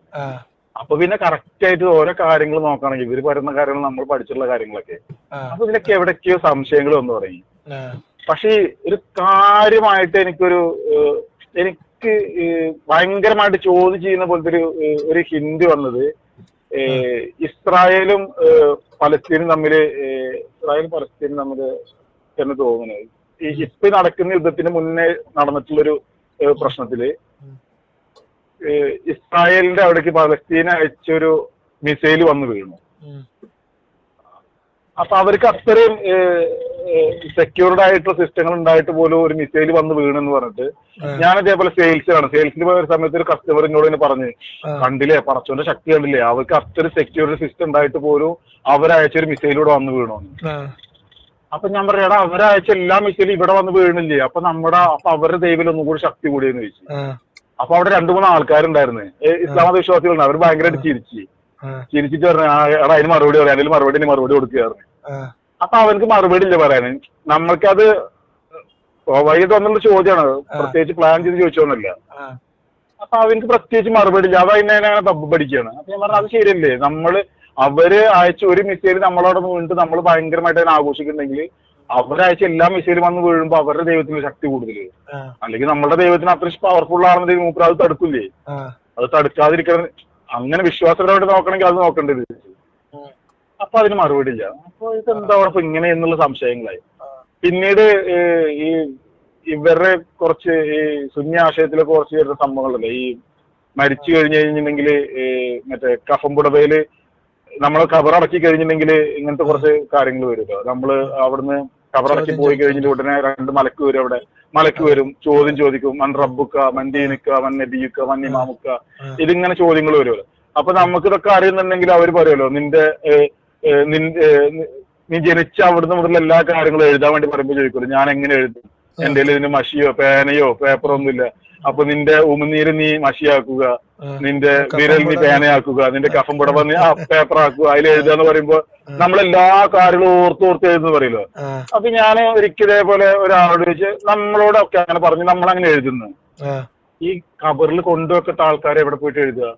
അപ്പൊ പിന്നെ കറക്റ്റ് ആയിട്ട് ഓരോ കാര്യങ്ങൾ നോക്കുകയാണെങ്കിൽ ഇവർ പറയുന്ന കാര്യങ്ങൾ നമ്മൾ പഠിച്ചിട്ടുള്ള കാര്യങ്ങളൊക്കെ. അപ്പൊ ഇതിലൊക്കെ എവിടൊക്കെയോ സംശയങ്ങൾ വന്നു തുടങ്ങി. പക്ഷേ ഒരു കാര്യമായിട്ട് എനിക്കൊരു ഏഹ്, എനിക്ക് ഭയങ്കരമായിട്ട് ചോദ്യം ചെയ്യുന്ന പോലത്തെ ഒരു ഒരു ഹിന്റ് വന്നത് ഇസ്രായേലും പലസ്തീനും തമ്മിൽ ഇസ്രായേലും പലസ്തീനും തമ്മിൽ എന്ന് തോന്നുന്നത് ഈ ഇപ്പൊ നടക്കുന്ന യുദ്ധത്തിന് മുന്നേ നടന്നിട്ടുള്ളൊരു പ്രശ്നത്തിൽ ഇസ്രായേലിന്റെ അവിടേക്ക് പലസ്തീൻ അയച്ചൊരു മിസൈൽ വന്നു വീണു. അപ്പൊ അവർക്ക് അത്രയും സെക്യൂർഡ് ആയിട്ടുള്ള സിസ്റ്റങ്ങൾ ഉണ്ടായിട്ട് പോലും ഒരു മിസൈൽ വന്ന് വീണെന്ന് പറഞ്ഞിട്ട് ഞാൻ അതേപോലെ സെയിൽസിലാണ് സെയിൽസിൽ പോയ ഒരു സമയത്ത് ഒരു കസ്റ്റമർ എന്നോട് തന്നെ പറഞ്ഞു കണ്ടില്ലേ പറച്ചോന്റെ ശക്തി കണ്ടില്ലേ? അവർക്ക് അത്ര സെക്യൂരിറ്റി സിസ്റ്റം ഉണ്ടായിട്ട് പോലും അവരയച്ച ഒരു മിസൈലൂടെ വന്ന് വീണോ. അപ്പൊ ഞാൻ പറയാം എടാ അവരയച്ച എല്ലാ മിസൈലും ഇവിടെ വന്ന് വീണില്ലേ? അപ്പൊ നമ്മുടെ അപ്പൊ അവരുടെ ദൈവം ഒന്നും കൂടി ശക്തി കൂടിയെന്ന് ചോദിച്ചു. അപ്പൊ അവിടെ രണ്ടു മൂന്ന് ആൾക്കാരുണ്ടായിരുന്നു. ഇസ്ലാമത ഇസ്ലാമ വിശ്വാസികളുണ്ട്. അവർ ഭയങ്കരമായിട്ട് ചിരിച്ചു. ചിരിച്ചിട്ട് പറഞ്ഞു "ആ, എടാ അതിന് മറുപടി പറയാം. അതിന് മറുപടി മറുപടി കൊടുക്കുകയായിരുന്നു അപ്പൊ അവനക്ക് മറുപടി ഇല്ല പറയാൻ നമ്മൾക്കത് വൈകി വന്നുള്ള ചോദ്യമാണ് പ്രത്യേകിച്ച് പ്ലാൻ ചെയ്ത് ചോദിച്ചോന്നല്ല അപ്പൊ അവനക്ക് പ്രത്യേകിച്ച് മറുപടി ഇല്ല അവ അതിനെ അങ്ങനെ തപ്പ് പഠിക്കുകയാണ് അപ്പൊ ഞാൻ പറഞ്ഞത് അത് ശരിയല്ലേ? നമ്മൾ അവർ അയച്ച ഒരു മിസൈൽ നമ്മളവിടെ വീണിട്ട് നമ്മൾ ഭയങ്കരമായിട്ട് അതിനെ ആഘോഷിക്കുന്നുണ്ടെങ്കിൽ അവരയച്ച എല്ലാ മിസൈലും വന്ന് വീഴുമ്പോ അവരുടെ ദൈവത്തിന് ശക്തി കൂടുതൽ അല്ലെങ്കിൽ നമ്മുടെ ദൈവത്തിന് അത്രയും പവർഫുൾ ആണെന്നുണ്ടെങ്കിൽ മൂപ്പർ അത് തടുക്കില്ലേ? അത് തടുക്കാതിരിക്കണം അങ്ങനെ വിശ്വാസപരമായിട്ട് നോക്കണമെങ്കിൽ അത് നോക്കേണ്ടത്. അപ്പൊ അതിന് മറുപടി ഇല്ല അപ്പൊ ഇതെന്താ ഉറപ്പ്? ഇങ്ങനെ എന്നുള്ള സംശയങ്ങളായി പിന്നീട് ഈ ഇവരുടെ കുറച്ച് ഈ സുന്നി ആശയത്തിലെ കുറച്ച് വരുന്ന സംഭവങ്ങളല്ലേ ഈ മരിച്ചു കഴിഞ്ഞു കഴിഞ്ഞിട്ടുണ്ടെങ്കിൽ മറ്റേ കഫംപുടവയിൽ നമ്മൾ കബറടക്കി കഴിഞ്ഞിട്ടുണ്ടെങ്കിൽ ഇങ്ങനത്തെ കുറച്ച് കാര്യങ്ങൾ വരുമല്ലോ. നമ്മൾ അവിടുന്ന് കബറടക്കി പോയി കഴിഞ്ഞിട്ട് ഉടനെ രണ്ട് മലക്ക് വരും അവിടെ. മലക്ക് വരും ചോദ്യം ചോദിക്കും മൻ റബ്ബുക്ക മൻ ദീനുക്ക മൻ നബിയുക്ക മൻ ഇമാമുക്ക. ഇതിങ്ങനെ ചോദ്യങ്ങൾ വരുമല്ലോ. അപ്പൊ നമുക്ക് ഇതൊക്കെ അറിയുന്നുണ്ടെങ്കിൽ അവർ പറയുമല്ലോ നിന്റെ നി- നീ ജനിച്ച അവിടുന്ന് മുതൽ എല്ലാ കാര്യങ്ങളും എഴുതാൻ വേണ്ടി പറയുമ്പോൾ ചോദിക്കുമല്ലോ ഞാൻ എങ്ങനെ എഴുതും? എന്റെ ഇതിന് മഷിയോ പേനയോ പേപ്പറോ ഒന്നുമില്ല. അപ്പൊ നിന്റെ ഉമിനീര് നീ മഷിയാക്കുക നിന്റെ വിരൽ നീ പേനയാക്കുക നിന്റെ കഫം പുടവ നീ ആ പേപ്പർ ആക്കുക. അതിൽ എഴുതുക എന്ന് പറയുമ്പോ നമ്മളെല്ലാ കാര്യങ്ങളും ഓർത്ത് ഓർത്ത് എഴുതുന്നു പറയല്ലോ? അപ്പൊ ഞാൻ ഒരിക്കലേപോലെ ഒരാളോട് ചോദിച്ച് നമ്മളോടൊക്കെ അങ്ങനെ പറഞ്ഞു നമ്മൾ അങ്ങനെ എഴുതുന്നു ഈ കബറിൽ കൊണ്ടുവെക്കത്ത ആൾക്കാരെ എവിടെ പോയിട്ട് എഴുതുക?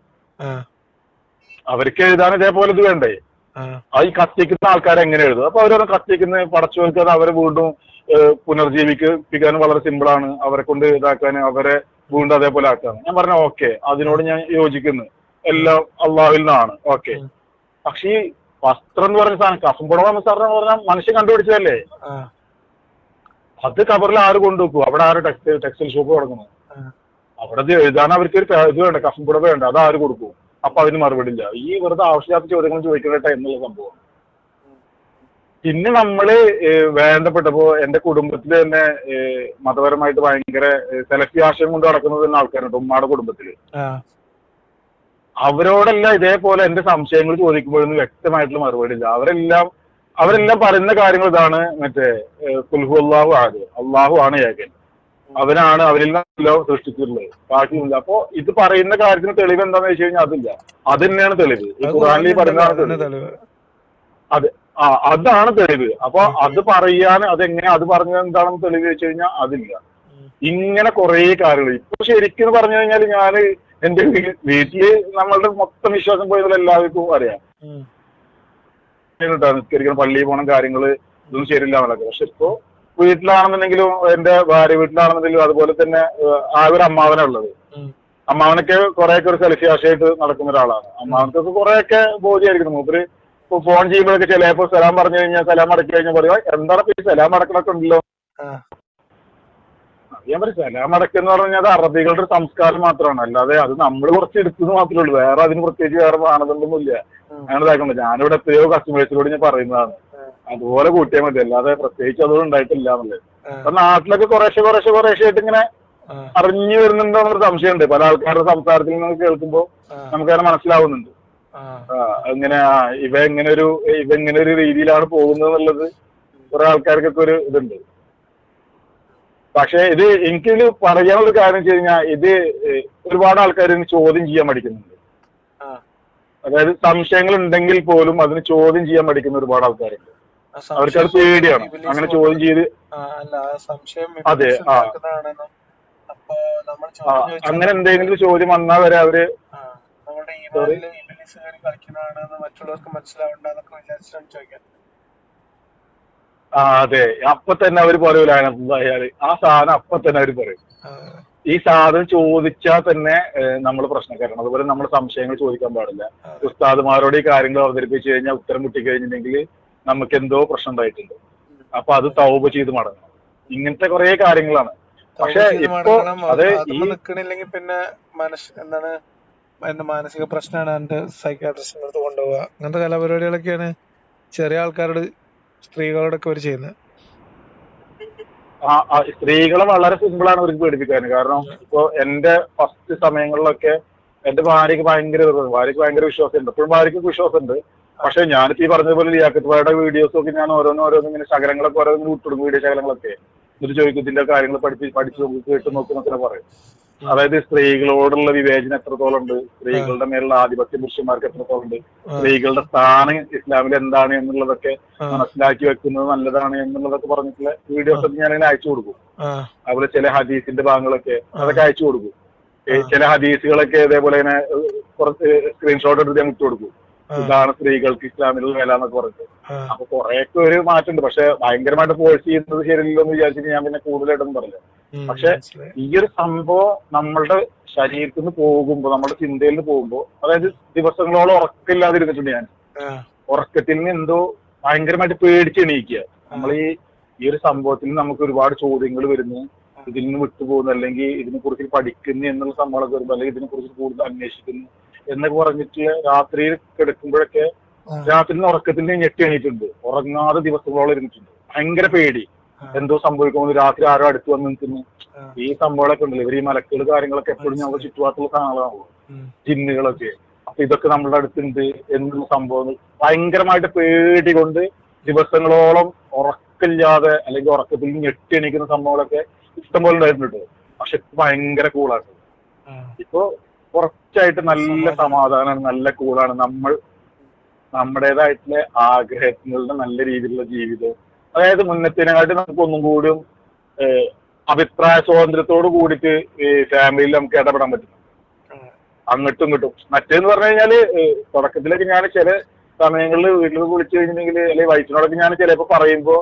അവർക്ക് എഴുതാൻ ഇതേപോലെ ഇത് വേണ്ടേ? ആ. ഈ കത്തിക്കുന്ന ആൾക്കാരെ എങ്ങനെ എഴുതുക? അപ്പൊ അവരൊന്ന് കത്തിക്കുന്ന പടച്ചു വെക്കാതെ അവരെ വീണ്ടും പുനർജീവിപ്പിക്കാൻ പുനർജീവിപ്പിക്കാനും വളരെ സിമ്പിൾ ആണ്. അവരെ കൊണ്ട് ഇതാക്കാൻ അവരെ വീണ്ടും അതേപോലെ ആക്കാം. ഞാൻ പറഞ്ഞ ഓക്കെ അതിനോട് ഞാൻ യോജിക്കുന്നു. എല്ലാം അള്ളാഹുവിൽ നിന്നാണ്. ഓക്കെ പക്ഷെ ഈ വസ്ത്രം എന്ന് പറഞ്ഞ സാധനം കഫംപുടം എന്ന സാധനം പറഞ്ഞാൽ മനുഷ്യൻ കണ്ടുപിടിച്ചതല്ലേ? അത് കബറിൽ ആര് കൊണ്ടുവെക്കും? അവിടെ ആര് ടെക്സ്റ്റൈൽ ടെക്സ്റ്റൈൽ ഷോപ്പ് തുടങ്ങുന്നു. അവിടെ എഴുതാൻ അവർക്ക് ഒരു ഇത് വേണ്ട കസമ്പുട വേണ്ട അത് ആര് കൊടുക്കും? അപ്പൊ അതിന് മറുപടി ഇല്ല. ഈ വെറുതെ ആവശ്യമില്ലാത്ത ചോദ്യങ്ങൾ ചോദിക്കട്ടെ എന്നുള്ള സംഭവം. പിന്നെ നമ്മൾ വേണ്ടപ്പെട്ടപ്പോ എന്റെ കുടുംബത്തിൽ തന്നെ മതപരമായിട്ട് ഭയങ്കര സെലക്ടീവ് സെലഫി ആശയം കൊണ്ട് നടക്കുന്നത് തന്നെ ആൾക്കാരുണ്ട് ഉമ്മയുടെ കുടുംബത്തിൽ. അവരോടെല്ലാം ഇതേപോലെ എന്റെ സംശയങ്ങൾ ചോദിക്കുമ്പോഴൊന്നും വ്യക്തമായിട്ടുള്ള മറുപടി ഇല്ല. അവരെല്ലാം അവരെല്ലാം പറയുന്ന കാര്യങ്ങൾ ഇതാണ് മറ്റേ കുൽഹു അള്ളാഹു ആര് അള്ളാഹു ആണ് ഏകൻ. അവനാണ് അവരിൽ നിന്നെല്ലാം സൃഷ്ടിച്ചിട്ടുള്ളത്. ബാക്കിയില്ല അപ്പൊ ഇത് പറയുന്ന കാര്യത്തിന് തെളിവ് എന്താണെന്ന് വെച്ച് കഴിഞ്ഞാൽ അതില്ല. അത് തന്നെയാണ് തെളിവ്. ഈ ഖുറാനിൽ പറയുന്ന പറയുന്നതാണ് തെളിവ്. അത്. ആ അതാണ് തെളിവ്. അപ്പൊ അത് പറയാൻ അതെങ്ങനെ അത് പറഞ്ഞത് എന്താണെന്ന് തെളിവ് വെച്ച് കഴിഞ്ഞാൽ അതില്ല. ഇങ്ങനെ കുറെ കാര്യങ്ങൾ ഇപ്പൊ ശരിക്കും പറഞ്ഞു കഴിഞ്ഞാൽ ഞാൻ എന്റെ വീട്ടിൽ നമ്മളുടെ മൊത്തം വിശ്വാസം പോയതിൽ എല്ലാവർക്കും അറിയാം. നിസ്കരിക്കണം പള്ളിയിൽ പോകണം കാര്യങ്ങൾ ഇതൊന്നും ശരിയില്ല എന്നുള്ളത്. പക്ഷെ ഇപ്പോ വീട്ടിലാണെന്നുണ്ടെങ്കിലും എന്റെ ഭാര്യ വീട്ടിലാണെന്നുണ്ടെങ്കിലും അതുപോലെ തന്നെ ആ ഒരു അമ്മാവനാ ഉള്ളത്. അമ്മാവനൊക്കെ കുറെയൊക്കെ ഒരു സെൽഫി ആശയായിട്ട് നടക്കുന്ന ഒരാളാണ്. അമ്മാവനക്കൊക്കെ കുറെയൊക്കെ ബോധ്യായിരിക്കുന്നു. മൂപ്പര് ഫോൺ ചെയ്യുമ്പോഴൊക്കെ ചിലപ്പോ സലാം പറഞ്ഞു കഴിഞ്ഞാൽ സലാം അടക്കി കഴിഞ്ഞാൽ പറയുക എന്താണ് ഈ സലാം അടക്കണൊക്കെ ഉണ്ടല്ലോ ഞാൻ പറയും സലാം അടക്കെന്ന് പറഞ്ഞാൽ അത് അറബികളുടെ ഒരു സംസ്കാരം മാത്രമാണ്. അല്ലാതെ അത് നമ്മൾ കുറച്ച് എടുത്തത് മാത്രമേ ഉള്ളൂ. വേറെ അതിന് പ്രത്യേകിച്ച് വേറെ മാനദണ്ഡമൊന്നുമില്ല. അങ്ങനെ ഇതാക്കണ്ട. ഞാനിവിടെ എത്രയോ കസ്റ്റമേഴ്സിനോട് ഞാൻ പറയുന്നതാണ്. അതുപോലെ കൂട്ടിയാൽ മതി. അല്ലാതെ പ്രത്യേകിച്ച് അതൊന്നും ഉണ്ടായിട്ടില്ല എന്നുള്ളത്. അപ്പൊ നാട്ടിലൊക്കെ കുറേശ്ശെ കുറേശ്ശെ കുറേശ്ശെ ആയിട്ട് ഇങ്ങനെ അറിഞ്ഞു വരുന്നുണ്ടോ എന്നൊരു സംശയമുണ്ട്. പല ആൾക്കാരുടെ സംസാരത്തിൽ നിന്ന് കേൾക്കുമ്പോൾ. നമുക്കങ്ങനെ മനസ്സിലാവുന്നുണ്ട്. ഇങ്ങനെ ഇവ എങ്ങനെ ഒരു ഇവ എങ്ങനെ ഒരു രീതിയിലാണ് പോകുന്നത് എന്നുള്ളത് കുറെ ആൾക്കാർക്കൊക്കെ ഒരു ഇതുണ്ട്. പക്ഷെ ഇത് എനിക്കിതിൽ പറയാനുള്ള കാര്യം വെച്ച് കഴിഞ്ഞാൽ ഇത് ഒരുപാട് ആൾക്കാർ ചോദ്യം ചെയ്യാൻ പഠിക്കുന്നുണ്ട്. അതായത് സംശയങ്ങൾ ഉണ്ടെങ്കിൽ പോലും അതിന് ചോദ്യം ചെയ്യാൻ പഠിക്കുന്ന ഒരുപാട് ആൾക്കാരുണ്ട്. അവർക്ക് അത് പേടിയാണ്. അങ്ങനെ ചോദ്യം ചെയ്ത് അതെ, ആ, അങ്ങനെ എന്തെങ്കിലും ചോദ്യം വന്നാൽ വരെ അവർ ഇബിലീസ് കയറി കളിക്കുന്നതാണെന്ന് മറ്റുള്ളവർക്ക് മനസ്സിലാവണ്ടെന്നൊക്കെ വിചാരിച്ചിട്ടാണ് ചോദിക്കാൻ ആ അതെ. അപ്പൊ തന്നെ അവർ പറയൂല അതിനകത്ത് ആ സാധനം അപ്പൊ തന്നെ അവർ പറയും. ഈ സാധനം ചോദിച്ചാൽ തന്നെ നമ്മൾ പ്രശ്നക്കാരാണ് അതുപോലെ നമ്മൾ സംശയങ്ങൾ ചോദിക്കാൻ പാടില്ല. ഉസ്താദ്മാരോട് ഈ കാര്യങ്ങൾ അവതരിപ്പിച്ചു കഴിഞ്ഞാൽ ഉത്തരം കിട്ടിക്കഴിഞ്ഞിട്ടുണ്ടെങ്കിൽ നമുക്ക് എന്തോ പ്രശ്നം ഉണ്ടായിട്ടുണ്ട്. അപ്പൊ അത് തൗബ ചെയ്ത് മടങ്ങണം. ഇങ്ങനത്തെ കുറെ കാര്യങ്ങളാണ്. പക്ഷെ ഇപ്പൊ. അത് നിക്കണില്ലെങ്കിൽ പിന്നെ മനസ്സ് എന്താണ് എന്റെ മാനസിക പ്രശ്നമാണ് എന്റെ സൈക്കാട്രിസ്റ്റിന്റെ അടുത്ത് കൊണ്ടുപോവുക. അങ്ങനത്തെ കലാപരിപാടികളൊക്കെയാണ് ചെറിയ ആൾക്കാരോട് സ്ത്രീകളോടൊക്കെ അവർ ചെയ്യുന്നത്. സ്ത്രീകളെ വളരെ സിമ്പിൾ ആണ് അവർക്ക് പേടിപ്പിക്കാൻ കാരണം ഇപ്പൊ എന്റെ ഫസ്റ്റ് സമയങ്ങളിലൊക്കെ എന്റെ ഭാര്യക്ക് ഭയങ്കര. ഭാര്യക്ക് ഭയങ്കര വിശ്വാസമുണ്ട്. ഇപ്പോഴും ഭാര്യക്ക് വിശ്വാസമുണ്ട്. പക്ഷെ ഞാനിപ്പോ ഈ പറഞ്ഞതുപോലെ ലിയാക്കത്ത് ഭായുടെ വീഡിയോസ് ഒക്കെ ഞാൻ ഓരോന്ന് ഓരോന്ന് ഇങ്ങനെ ശകലങ്ങളൊക്കെ ഓരോന്ന് വിട്ടിടും വീഡിയോ ശകലങ്ങളൊക്കെ. എന്നിട്ട് ചോദിക്കും ഇതിന്റെ കാര്യങ്ങൾ പഠിച്ച് പഠിച്ചു നോക്കി കേട്ട് നോക്കി എന്നൊക്കെ പറയും. അതായത് സ്ത്രീകളോടുള്ള വിവേചനം എത്രത്തോളം ഉണ്ട്? സ്ത്രീകളുടെ മേലുള്ള ആധിപത്യ പുരുഷന്മാർക്ക് എത്രത്തോളം ഉണ്ട്? സ്ത്രീകളുടെ സ്ഥാനം ഇസ്ലാമിൽ എന്താണ് എന്നുള്ളതൊക്കെ മനസ്സിലാക്കി വെക്കുന്നത് നല്ലതാണ് എന്നുള്ളതൊക്കെ പറഞ്ഞിട്ടുള്ള വീഡിയോസ് ഒക്കെ ഞാൻ അങ്ങനെ അയച്ചു കൊടുക്കും. അതുപോലെ ചില ഹദീസിന്റെ ഭാഗങ്ങളൊക്കെ അതൊക്കെ അയച്ചു കൊടുക്കും. ചില ഹദീസുകളൊക്കെ ഇതേപോലെ ഇങ്ങനെ കുറച്ച് സ്ക്രീൻഷോട്ട് എടുത്ത് ഞാൻ കൊടുക്കും. ആ, ഇതാണ് സ്ത്രീകൾക്ക് ഇസ്ലാമിലുള്ള വില എന്നൊക്കെ പറഞ്ഞത് അപ്പൊ കുറെയൊക്കെ ഒരു മാറ്റമുണ്ട്. പക്ഷെ ഭയങ്കരമായിട്ട് ഫോഴ്സ് ചെയ്യുന്നത് ശരിയല്ലോ എന്ന് വിചാരിച്ചിട്ട് ഞാൻ പിന്നെ കൂടുതലായിട്ടൊന്നും പറഞ്ഞില്ല ഉം, പക്ഷെ ഈ ഒരു സംഭവം നമ്മളുടെ ശരീരത്തിൽ നിന്ന് പോകുമ്പോ നമ്മുടെ ചിന്തയിൽ നിന്ന് പോകുമ്പോ അതായത് ദിവസങ്ങളോളം ഉറക്കമില്ലാതിരുന്നിട്ടുണ്ട് ഞാൻ. ഉറക്കത്തിൽ നിന്ന് എന്തോ ഭയങ്കരമായിട്ട് പേടിച്ച് എണീക്കുക. നമ്മൾ ഈ ഈ ഒരു സംഭവത്തിൽ നമുക്ക് ഒരുപാട് ചോദ്യങ്ങൾ വരുന്നു. ഇതിൽ നിന്ന് വിട്ടുപോകുന്നു അല്ലെങ്കിൽ ഇതിനെ കുറിച്ച് പഠിക്കുന്നു എന്നുള്ള സംഭവങ്ങളൊക്കെ വരുമ്പോൾ അല്ലെങ്കിൽ ഇതിനെ കുറിച്ച് കൂടുതൽ അന്വേഷിക്കുന്നു. എന്നൊക്കെ പറഞ്ഞിട്ട് രാത്രിയിൽ കിടക്കുമ്പോഴൊക്കെ രാത്രി ഉറക്കത്തിന്റെ ഞെട്ടി എണീറ്റുണ്ട് ഉറങ്ങാതെ ദിവസങ്ങളോളം ഇരുന്നിട്ടുണ്ട്. ഭയങ്കര പേടി. എന്തോ സംഭവിക്കുമ്പോൾ രാത്രി ആരോ അടുത്ത് വന്ന് നിൽക്കുന്നു. ഈ സംഭവങ്ങളൊക്കെ ഉണ്ടല്ലോ. ഇവർ ഈ മലക്കുകൾ കാര്യങ്ങളൊക്കെ എപ്പോഴും നമ്മുടെ ചുറ്റുപാടുള്ള സാധനങ്ങളാണല്ലോ. ജിന്നുകളൊക്കെ. അപ്പൊ ഇതൊക്കെ നമ്മളുടെ അടുത്തുണ്ട് എന്നുള്ള സംഭവങ്ങൾ ഭയങ്കരമായിട്ട് പേടി കൊണ്ട് ദിവസങ്ങളോളം ഉറക്കില്ലാതെ അല്ലെങ്കിൽ ഉറക്കത്തിൽ ഞെട്ടി എണീക്കുന്ന സംഭവങ്ങളൊക്കെ ഇഷ്ടംപോലെ ഉണ്ടായിട്ടുണ്ട് പക്ഷെ ഭയങ്കര കൂളാണ് ഇപ്പൊ കുറച്ചായിട്ട് നല്ല സമാധാനം. സമാധാനമാണ് നല്ല കൂളാണ് നമ്മൾ നമ്മുടേതായിട്ടുള്ള ആഗ്രഹങ്ങളുടെ നല്ല രീതിയിലുള്ള ജീവിതം. അതായത് മുന്നത്തേനെക്കാട്ടി നമുക്ക് ഒന്നും കൂടിയും അഭിപ്രായ സ്വാതന്ത്ര്യത്തോട് കൂടിയിട്ട് ഈ ഫാമിലിയിൽ നമുക്ക് ഇടപെടാൻ പറ്റും. അങ്ങോട്ടും ഇങ്ങോട്ടും. മറ്റേന്ന് പറഞ്ഞു കഴിഞ്ഞാൽ തുടക്കത്തിലൊക്കെ ഞാൻ ചില സമയങ്ങളിൽ വീട്ടിൽ വിളിച്ചു കഴിഞ്ഞിട്ടുണ്ടെങ്കിൽ അല്ലെങ്കിൽ വൈഫിനോടൊക്കെ ഞാൻ ചിലപ്പോ പറയുമ്പോ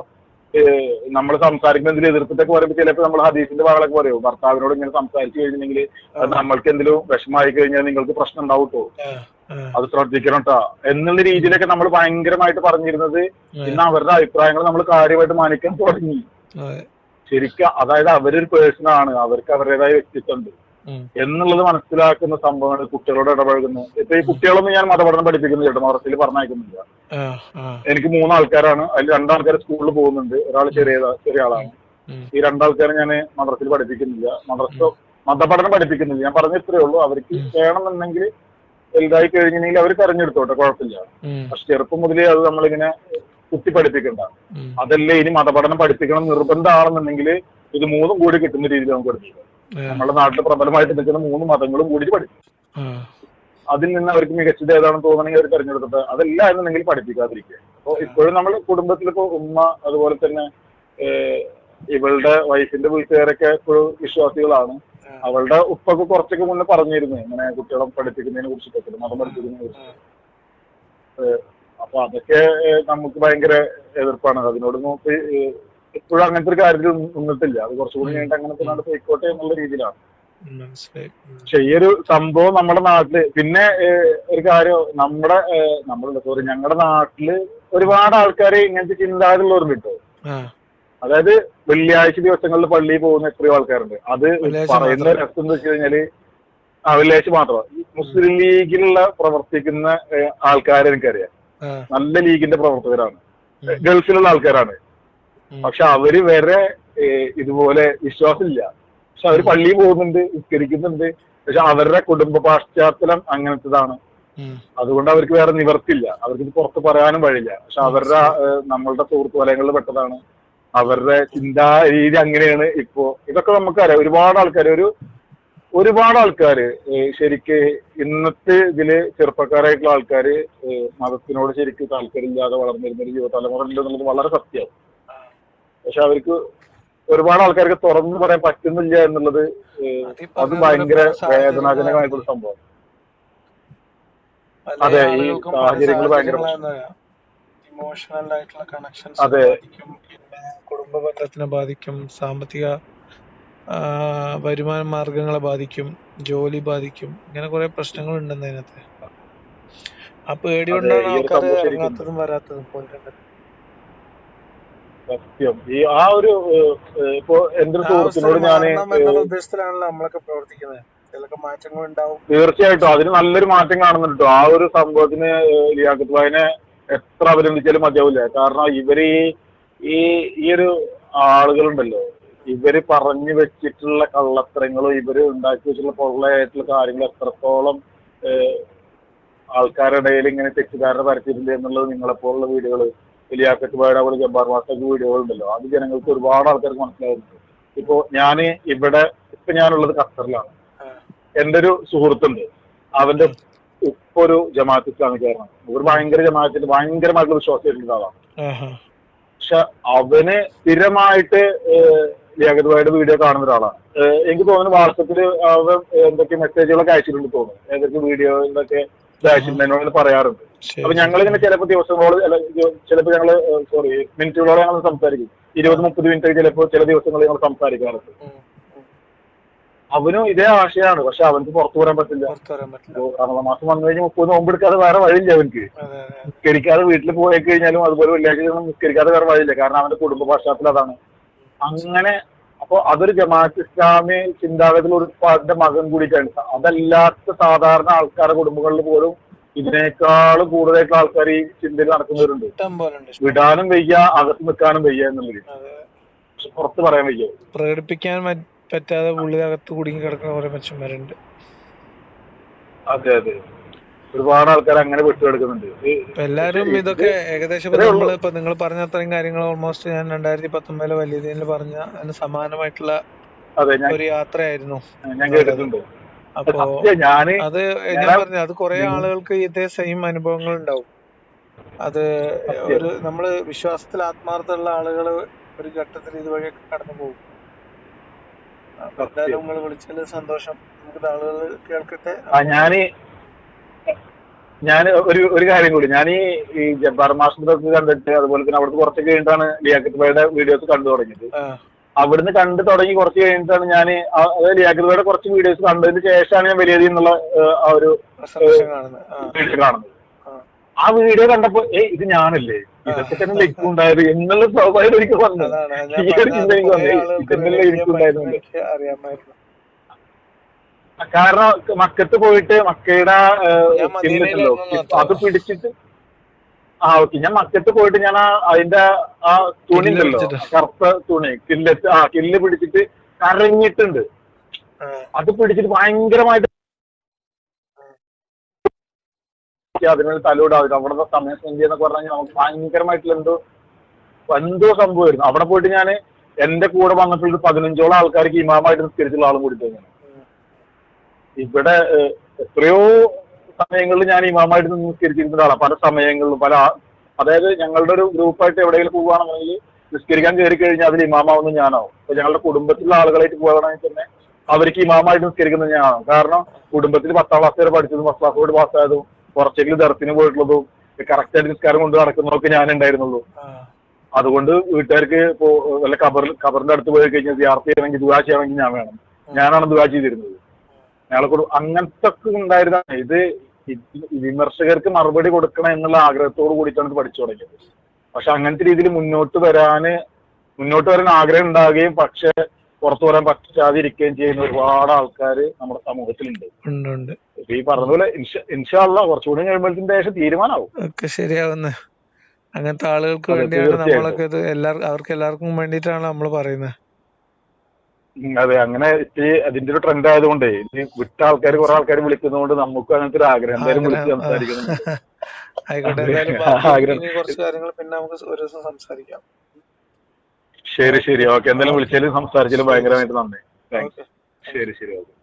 നമ്മൾ സംസാരിക്കുന്നതിൽ എതിർത്തിട്ടൊക്കെ പറയുമ്പോൾ ചിലപ്പോൾ നമ്മൾ ഹദീസിന്റെ ഭാഗങ്ങളൊക്കെ പറയും. ഭർത്താവിനോട് ഇങ്ങനെ സംസാരിച്ചു കഴിഞ്ഞിട്ടുണ്ടെങ്കിൽ നമ്മൾക്ക് എന്തെങ്കിലും വിഷമമായി കഴിഞ്ഞാൽ നിങ്ങൾക്ക് പ്രശ്നം ഉണ്ടാവും കേട്ടോ അത് ശ്രദ്ധിക്കണം കേട്ടോ എന്നുള്ള രീതിയിലൊക്കെ നമ്മൾ ഭയങ്കരമായിട്ട് പറഞ്ഞിരുന്നത് ഇന്ന് അവരുടെ അഭിപ്രായങ്ങൾ നമ്മൾ കാര്യമായിട്ട് മാനിക്കാൻ തുടങ്ങി. ശരിക്കും അതായത് അവരൊരു പേഴ്സൺ ആണ് അവർക്ക് അവരുടേതായ വ്യക്തിത്വം ഉണ്ട് എന്നുള്ളത് മനസ്സിലാക്കുന്ന സംഭവമാണ് കുട്ടികളോട് ഇടപഴകുന്നത് ഇപ്പൊ ഈ കുട്ടികളൊന്നും ഞാൻ മതപഠനം പഠിപ്പിക്കുന്നില്ല കേട്ടോ. മദർസയിൽ പറഞ്ഞയക്കുന്നില്ല. എനിക്ക് മൂന്നാൾക്കാരാണ് അതിൽ രണ്ടാൾക്കാർ സ്കൂളിൽ പോകുന്നുണ്ട്. ഒരാൾ ചെറിയ ചെറിയ ആളാണ്. ഈ രണ്ടാൾക്കാരെ ഞാൻ മദ്രസയിൽ പഠിപ്പിക്കുന്നില്ല. മദ്രസ മതപഠനം പഠിപ്പിക്കുന്നില്ല. ഞാൻ പറഞ്ഞ ഇത്രയേ ഉള്ളൂ. അവർക്ക് വേണമെന്നുണ്ടെങ്കിൽ വലുതായി കഴിഞ്ഞിട്ടുണ്ടെങ്കിൽ അവർ തെരഞ്ഞെടുത്തോട്ടെ കുഴപ്പമില്ല. പക്ഷെ ചെറുപ്പം മുതലേ അത് നമ്മളിങ്ങനെ കുത്തി പഠിപ്പിക്കണ്ട അതല്ലേ ഇനി മതപഠനം പഠിപ്പിക്കണം നിർബന്ധമാണെന്നുണ്ടെങ്കിൽ ഇത് മൂന്നും കൂടി കിട്ടുന്ന രീതിയിൽ നമുക്ക് പഠിപ്പിക്കാം ആ, നമ്മുടെ നാട്ടിൽ പ്രബലമായിട്ട് നിൽക്കുന്ന മൂന്ന് മതങ്ങളും കൂടി പഠിക്കും അതിൽ നിന്ന് അവർക്ക് മികച്ചത് ഏതാണെന്ന് തോന്നണമെങ്കിൽ അവർ തെരഞ്ഞെടുത്തിട്ട് അതല്ല എന്നുണ്ടെങ്കിൽ പഠിപ്പിക്കാതിരിക്കുക അപ്പോൾ ഇപ്പോഴും നമ്മുടെ കുടുംബത്തിൽ ഇപ്പോൾ ഉമ്മ അതുപോലെ തന്നെ ഏഹ്, ഇവളുടെ വൈഫിന്റെ വീട്ടുകാരൊക്കെ ഇപ്പോഴും വിശ്വാസികളാണ്. അവളുടെ ഉപ്പൊക്കെ കുറച്ചൊക്കെ മുന്നേ പറഞ്ഞിരുന്നു ഇങ്ങനെ കുട്ടികളെ പഠിപ്പിക്കുന്നതിനെ കുറിച്ചിട്ടൊക്കെ മതം പഠിപ്പിക്കുന്നതിനെ കുറിച്ച്. അപ്പൊ അതൊക്കെ നമുക്ക് ഭയങ്കര എതിർപ്പാണ്. അതിനോട് ഏഹ്, ഇപ്പോഴും അങ്ങനത്തെ ഒരു കാര്യത്തിൽ നിന്നിട്ടില്ല. അത് കുറച്ചുകൂടി കഴിഞ്ഞിട്ട് അങ്ങനത്തെ നാട് പോയിക്കോട്ടെ എന്നുള്ള രീതിയിലാണ്. പക്ഷെ ഈ ഒരു സംഭവം നമ്മുടെ നാട്ടിൽ പിന്നെ ഒരു കാര്യം നമ്മുടെ നമ്മളുടെ സോറി ഞങ്ങളുടെ നാട്ടിൽ ഒരുപാട് ആൾക്കാർ ഇങ്ങനത്തെ ചിന്താഗതിയുള്ളവരുണ്ട് കേട്ടോ. അതായത് വെള്ളിയാഴ്ച ദിവസങ്ങളിൽ പള്ളിയിൽ പോകുന്ന എത്രയോ ആൾക്കാരുണ്ട്. അത് പറയുന്ന. രസം എന്ന് വെച്ച് കഴിഞ്ഞാൽ ആ വെള്ളിയാഴ്ച മാത്രം. ഈ മുസ്ലിം ലീഗിലുള്ള പ്രവർത്തിക്കുന്ന ആൾക്കാരെ എനിക്കറിയാം. നല്ല ലീഗിന്റെ പ്രവർത്തകരാണ്. ഗൾഫിലുള്ള ആൾക്കാരാണ്. പക്ഷെ അവർ വരെ ഇതുപോലെ വിശ്വാസമില്ല. പക്ഷെ അവർ പള്ളിയിൽ പോകുന്നുണ്ട് ഉത്കരിക്കുന്നുണ്ട് പക്ഷെ അവരുടെ കുടുംബ പാശ്ചാത്തലം അങ്ങനത്തതാണ്. അതുകൊണ്ട് അവർക്ക് വേറെ നിവർത്തില്ല അവർക്ക് ഇത് പുറത്ത് പറയാനും വഴിയില്ല. പക്ഷെ അവരുടെ നമ്മളുടെ സുഹൃത്തു വലയങ്ങളിൽ പെട്ടതാണ്. അവരുടെ ചിന്താ രീതി അങ്ങനെയാണ് ഇപ്പോ. ഇതൊക്കെ നമുക്കറിയാം. ഒരുപാട് ആൾക്കാർ ഒരു ഒരുപാട് ആൾക്കാര് ശരിക്ക് ഇന്നത്തെ ഇതിൽ ചെറുപ്പക്കാരായിട്ടുള്ള ആൾക്കാര് മതത്തിനോട് ശരിക്ക് താല്പര്യമില്ലാതെ വളർന്നിരുന്ന ഒരു യുവതലമുറ ഉണ്ട് എന്നുള്ളത് വളരെ സത്യമാണ് പക്ഷെ അവർക്ക് ഒരുപാട് ആൾക്കാർക്ക് തുറന്നു പറയാൻ പറ്റുന്നില്ല എന്നുള്ളത് അത് ഭയങ്കര പോലെ വേദനാജനകമായിട്ടുള്ള സംഭവം അതെ, ഈ സാഹചര്യങ്ങൾ ഭയങ്കര ഇമോഷണൽ ആയിട്ടുള്ള കണക്ഷൻസ് അതെ. ബാധിക്കും പിന്നെ കുടുംബ ബന്ധത്തിനെ ബാധിക്കും സാമ്പത്തിക വരുമാന മാർഗങ്ങളെ ബാധിക്കും ജോലി ബാധിക്കും ഇങ്ങനെ കുറെ പ്രശ്നങ്ങൾ ഉണ്ടെന്ന് അതിനകത്ത്. ആ പേടി കൊണ്ടാണ് ആൾക്കാർ ഇറങ്ങാത്തതും വരാത്തതും കൊല്ലേണ്ടത് സത്യം. ഈ ആ ഒരു ഇപ്പോ എന്റെ സുഹൃത്തിനോട് ഞാൻ ഉദ്ദേശത്തിലാണല്ലോ നമ്മളൊക്കെ പ്രവർത്തിക്കുന്നത്. ചിലൊക്കെ മാറ്റങ്ങൾ ഉണ്ടാവും. തീർച്ചയായിട്ടും. അതിന് നല്ലൊരു മാറ്റം കാണുന്നുണ്ട്. ആ ഒരു സംഭവത്തിന് ലിയാഖത്ത് ഭായിനെ എത്ര അഭിനന്ദിച്ചാലും മതിയാവില്ല. കാരണം ഇവർ ഈ ഈ ഒരു ആളുകളുണ്ടല്ലോ. ഇവർ പറഞ്ഞു വെച്ചിട്ടുള്ള കള്ളത്തരങ്ങളും ഇവർ ഉണ്ടാക്കി വെച്ചിട്ടുള്ള പൊള്ളയായിട്ടുള്ള കാര്യങ്ങൾ എത്രത്തോളം ആൾക്കാരുടെ ഇടയിൽ ഇങ്ങനെ തെറ്റിദ്ധാരണ പരത്തിയിട്ടുണ്ട് എന്നുള്ളത് നിങ്ങളെപ്പോലുള്ള വീഡിയോകൾ ഭായിയുടെ പോലെ ജബ്ബാർ മാസ്റ്റർ വീഡിയോകളുണ്ടല്ലോ അത് ജനങ്ങൾക്ക് ഒരുപാട് ആൾക്കാർക്ക് മനസ്സിലാവുന്നുണ്ട്. ഇപ്പോ ഞാൻ ഇവിടെ ഇപ്പൊ ഞാനുള്ളത് ഖത്തറിലാണ്. എന്റെ ഒരു സുഹൃത്തുണ്ട്. അവന്റെ ഉപ്പ ഒരു ജമാഅത്ത് ഇസ്ലാമിക്കാരനാണ് ഒരു ഭയങ്കര ജമാഅത്തിൽ ഭയങ്കരമായിട്ടുള്ള വിശ്വാസമായിട്ടുള്ള ആളാണ്. പക്ഷെ അവന് സ്ഥിരമായിട്ട് ലിയാഖത്തുബായുടെ വീഡിയോ കാണുന്ന ഒരാളാണ്. എനിക്ക് തോന്നുന്നു വാട്സപ്പിൽ അവൻ എന്തൊക്കെ മെസ്സേജുകളൊക്കെ അയച്ചിട്ടുണ്ട് തോന്നുന്നു. ഏതൊക്കെ വീഡിയോയിലൊക്കെ അയച്ചിട്ടുണ്ട് എന്നോട് പറയാറുണ്ട്. അപ്പൊ ഞങ്ങൾ ഇങ്ങനെ ചിലപ്പോൾ ദിവസങ്ങളോട് ചിലപ്പോ ചിലപ്പോൾ ഞങ്ങൾ സോറി മിനിറ്റുകളോടെ ഞങ്ങൾ സംസാരിക്കും. ഇരുപത് മുപ്പത് മിനിറ്റ് ചിലപ്പോൾ ചില ദിവസങ്ങളിൽ ഞങ്ങൾ സംസാരിക്കാറുണ്ട്. അവനും ഇതേ ആശയമാണ് പക്ഷെ അവനക്ക് പുറത്തു വരാൻ പറ്റില്ല. മാസം വന്നു കഴിഞ്ഞാൽ മുപ്പത് നോമ്പെടുക്കാതെ വേറെ വഴിയില്ല അവനക്ക് നിസ്കരിക്കാതെ വീട്ടിൽ പോയി കഴിഞ്ഞാലും അതുപോലെ വെള്ളിയാഴ്ച നിസ്കരിക്കാതെ വേറെ വഴിയില്ല. കാരണം അവന്റെ കുടുംബ പശ്ചാത്തലം അതാണ്. അങ്ങനെ അപ്പൊ അതൊരു ജമാഅത്ത് ഇസ്ലാമി ചിന്താഗതിയിൽ ഒരു ഉസ്താദിന്റെ മകൻ കൂടിയിട്ടാണ്. അതല്ലാത്ത സാധാരണ ആൾക്കാരുടെ കുടുംബങ്ങളിൽ പോലും ഇതിനേക്കാളും കൂടുതലായിട്ടുള്ള ആൾക്കാർ ഈ ചിന്തയിൽ നടക്കുന്നവരുണ്ട്. വിടാനും വയ്യ അകത്ത് നിൽക്കാനും വയ്യ എന്നുള്ളത്. പുറത്ത് പറയാൻ വയ്യ. പ്രകടിപ്പിക്കാൻ പറ്റാതെ പറ്റാതെ അകത്ത് കുടുങ്ങി കിടക്കുന്ന കുറെ മനുഷ്യന്മാരുണ്ട്. അതെ അതെ. ഒരുപാട് ആൾക്കാർ അങ്ങനെ ഇപ്പൊ എല്ലാരും ഇതൊക്കെ ഏകദേശം ഇപ്പൊ ഇത്രേ ഇപ്പൊ നിങ്ങൾ പറഞ്ഞ അത്രയും കാര്യങ്ങൾ ഓൾമോസ്റ്റ് ഞാൻ രണ്ടായിരത്തി പത്തൊമ്പതിലെ വലിയ രീതിയിൽ പറഞ്ഞ അതിന് സമാനമായിട്ടുള്ള അതെ ഞാൻ ഒരു യാത്രയായിരുന്നു. ഞാൻ കേട്ടിട്ടുണ്ട്. അപ്പോ അത് ഞാൻ പറഞ്ഞത് പറഞ്ഞു അത് കുറെ ആളുകൾക്ക് ഇതേ സെയിം അനുഭവങ്ങൾ ഉണ്ടാവും. അത് ഒരു നമ്മൾ വിശ്വാസത്തിൽ ആത്മാർത്ഥമുള്ള ആളുകൾ ഒരു ഘട്ടത്തിൽ ഇതുവഴിയൊക്കെ കടന്നു പോകും. അപ്പൊ എന്തായാലും നിങ്ങൾ വിളിച്ചതിൽ സന്തോഷം. നമുക്ക് ആളുകൾ കേൾക്കട്ടെ. ഞാൻ ഞാൻ ഒരു ഒരു കാര്യം കൂടി. ഞാൻ ഈ ഈ ജബ്ബാർ മാസ്റ്റർ കണ്ടിട്ട് അതുപോലെ തന്നെ അവിടുത്തെ കുറച്ച് കഴിഞ്ഞിട്ടാണ് ലിയാക്കത്ത് വീഡിയോസ് കണ്ടു തുടങ്ങിയത്. അവിടുന്ന് കണ്ടു തുടങ്ങി കുറച്ച് കഴിഞ്ഞിട്ടാണ് ഞാൻ അതായത് ലിയാക്കത്ത് കുറച്ച് വീഡിയോസ് കണ്ടതിന് ശേഷമാണ് ഞാൻ വലിയ എന്നുള്ള ആ ഒരു കാണുന്നത്. ആ. വീഡിയോ കാണുന്നത്. ആ. ആ വീഡിയോ കണ്ടപ്പോ ഏ ഇത് ഞാനല്ലേ? ഇതൊക്കെ തന്നെ ലൈക്ക് ഉണ്ടായത് എന്നുള്ള സ്വാഭാവികം എനിക്ക് വന്നു. ഞാൻ ഈ ഒരു ചിന്ത എനിക്ക് വന്നത് ഇതെന്നല്ലേ എനിക്കുണ്ടായിരുന്നു അറിയാമായിരുന്നു. കാരണം മക്കത്ത് പോയിട്ട് മക്കയുടെ ഉണ്ടല്ലോ അത് പിടിച്ചിട്ട് ആ ഓക്കെ. ഞാൻ മക്കത്ത് പോയിട്ട് ഞാൻ ആ അതിന്റെ ആ തുണി ഉണ്ടല്ലോ. കറുത്ത തുണി കില്ല ആ കില്ല് പിടിച്ചിട്ട് കരഞ്ഞിട്ടുണ്ട്. അത് പിടിച്ചിട്ട് ഭയങ്കരമായിട്ട് അതിനൊരു തലോടാവില്ല അവിടുത്തെ സമയം സ്പെൻഡ് ചെയ്യുന്നൊക്കെ പറഞ്ഞാൽ നമുക്ക് ഭയങ്കരമായിട്ടുള്ള എന്തോ എന്തോ സംഭവമായിരുന്നു. അവിടെ പോയിട്ട് ഞാൻ എന്റെ കൂടെ വന്നിട്ടുള്ള പതിനഞ്ചോളം ആൾക്കാർക്ക് ഇമാമായിട്ട് നിസ്കരിച്ചുള്ള ആളും കൂടി തന്നെ ഉം. ഇവിടെ എത്രയോ സമയങ്ങളിൽ ഞാൻ ഇമാമായിട്ട് നിന്ന് നിസ്കരിച്ചിരുന്ന ഒരാളാണ് പല സമയങ്ങളിലും പല അതായത് ഞങ്ങളുടെ ഒരു ഗ്രൂപ്പായിട്ട് എവിടെയെങ്കിലും പോവുകയാണെന്നുണ്ടെങ്കിൽ നിസ്കരിക്കാൻ കയറി കഴിഞ്ഞാൽ അതിൽ ഇമാമാവുന്ന ഞാനാവും. അപ്പൊ ഞങ്ങളുടെ കുടുംബത്തിലുള്ള ആളുകളായിട്ട് പോവുകയാണെങ്കിൽ തന്നെ അവർക്ക് ഇമാമായിട്ട് നിസ്കരിക്കുന്ന ഞാനാണ്. കാരണം കുടുംബത്തിൽ പത്താം ക്ലാസ് വരെ പഠിച്ചതും ഫസ്റ്റ് ക്ലാസ് കൂടി പാസ്സായതും കുറച്ചെങ്കിലും ദർത്തിന് പോയിട്ടുള്ളതും കറക്റ്റ് ആയിട്ട് നിസ്കാരം കൊണ്ട് നടക്കുന്നതൊക്കെ ഞാൻ ഉണ്ടായിരുന്നുള്ളൂ. അതുകൊണ്ട് വീട്ടുകാർക്ക് ഇപ്പോ വല്ല കബറിൽ കബറിന്റെ അടുത്ത് പോയി കഴിഞ്ഞാൽ യാത്ര ചെയ്യണമെങ്കിൽ ദുവാ ചെയ്യണമെങ്കിൽ ഞാൻ വേണം. ഞാനാണ് ദുവാ ചെയ്തിരുന്നത്. ഞങ്ങളെ കൊടു അങ്ങനത്തെ ഒക്കെ ഉണ്ടായിരുന്ന ഇത് വിമർശകർക്ക് മറുപടി കൊടുക്കണം എന്നുള്ള ആഗ്രഹത്തോട് കൂടിയിട്ടാണ് ഇത് പഠിച്ചു തുടങ്ങിയത്. പക്ഷെ അങ്ങനത്തെ രീതിയിൽ മുന്നോട്ട് വരാന് മുന്നോട്ട് വരാൻ ആഗ്രഹം ഉണ്ടാകുകയും പക്ഷെ പുറത്തു വരാൻ പറ്റാതിരിക്കുകയും ചെയ്യുന്ന ഒരുപാട് ആൾക്കാർ നമ്മുടെ സമൂഹത്തിലുണ്ട്. ഈ പറഞ്ഞതുപോലെ ഇൻഷാള്ള കുറച്ചുകൂടി കഴിയുമ്പോഴത്തെ ശേഷം തീരുമാനമാവും. ഒക്കെ ശരിയാവുന്ന. അങ്ങനത്തെ ആളുകൾക്ക് വേണ്ടിയാണ് നമ്മളൊക്കെ ഇത് എല്ലാവർക്കും അവർക്ക് എല്ലാവർക്കും വേണ്ടിയിട്ടാണ് നമ്മൾ പറയുന്നത്. അതെ അങ്ങനെ ഇത്തിരി അതിന്റെ ഒരു ട്രെൻഡ് ആയതുകൊണ്ട് ഇനി വിട്ട ആൾക്കാർ കുറെ ആൾക്കാർ വിളിക്കുന്നതുകൊണ്ട് നമുക്കും അങ്ങനത്തെ ഒരു ആഗ്രഹം. എന്തായാലും വിളിച്ച് സംസാരിക്കണം. ആയിക്കോട്ടെ എന്തായാലും ആഗ്രഹം. ഇനി കുറച്ച് കാര്യങ്ങൾ പിന്നെ നമുക്ക് ഒരു ദിവസം സംസാരിക്കാം. ശരി ശരി. ഓക്കെ എന്തായാലും വിളിച്ചാലും സംസാരിച്ചാലും ഭയങ്കരമായിട്ട് നന്ദി. താങ്ക്സ് ശരി ശരി. ഓക്കെ.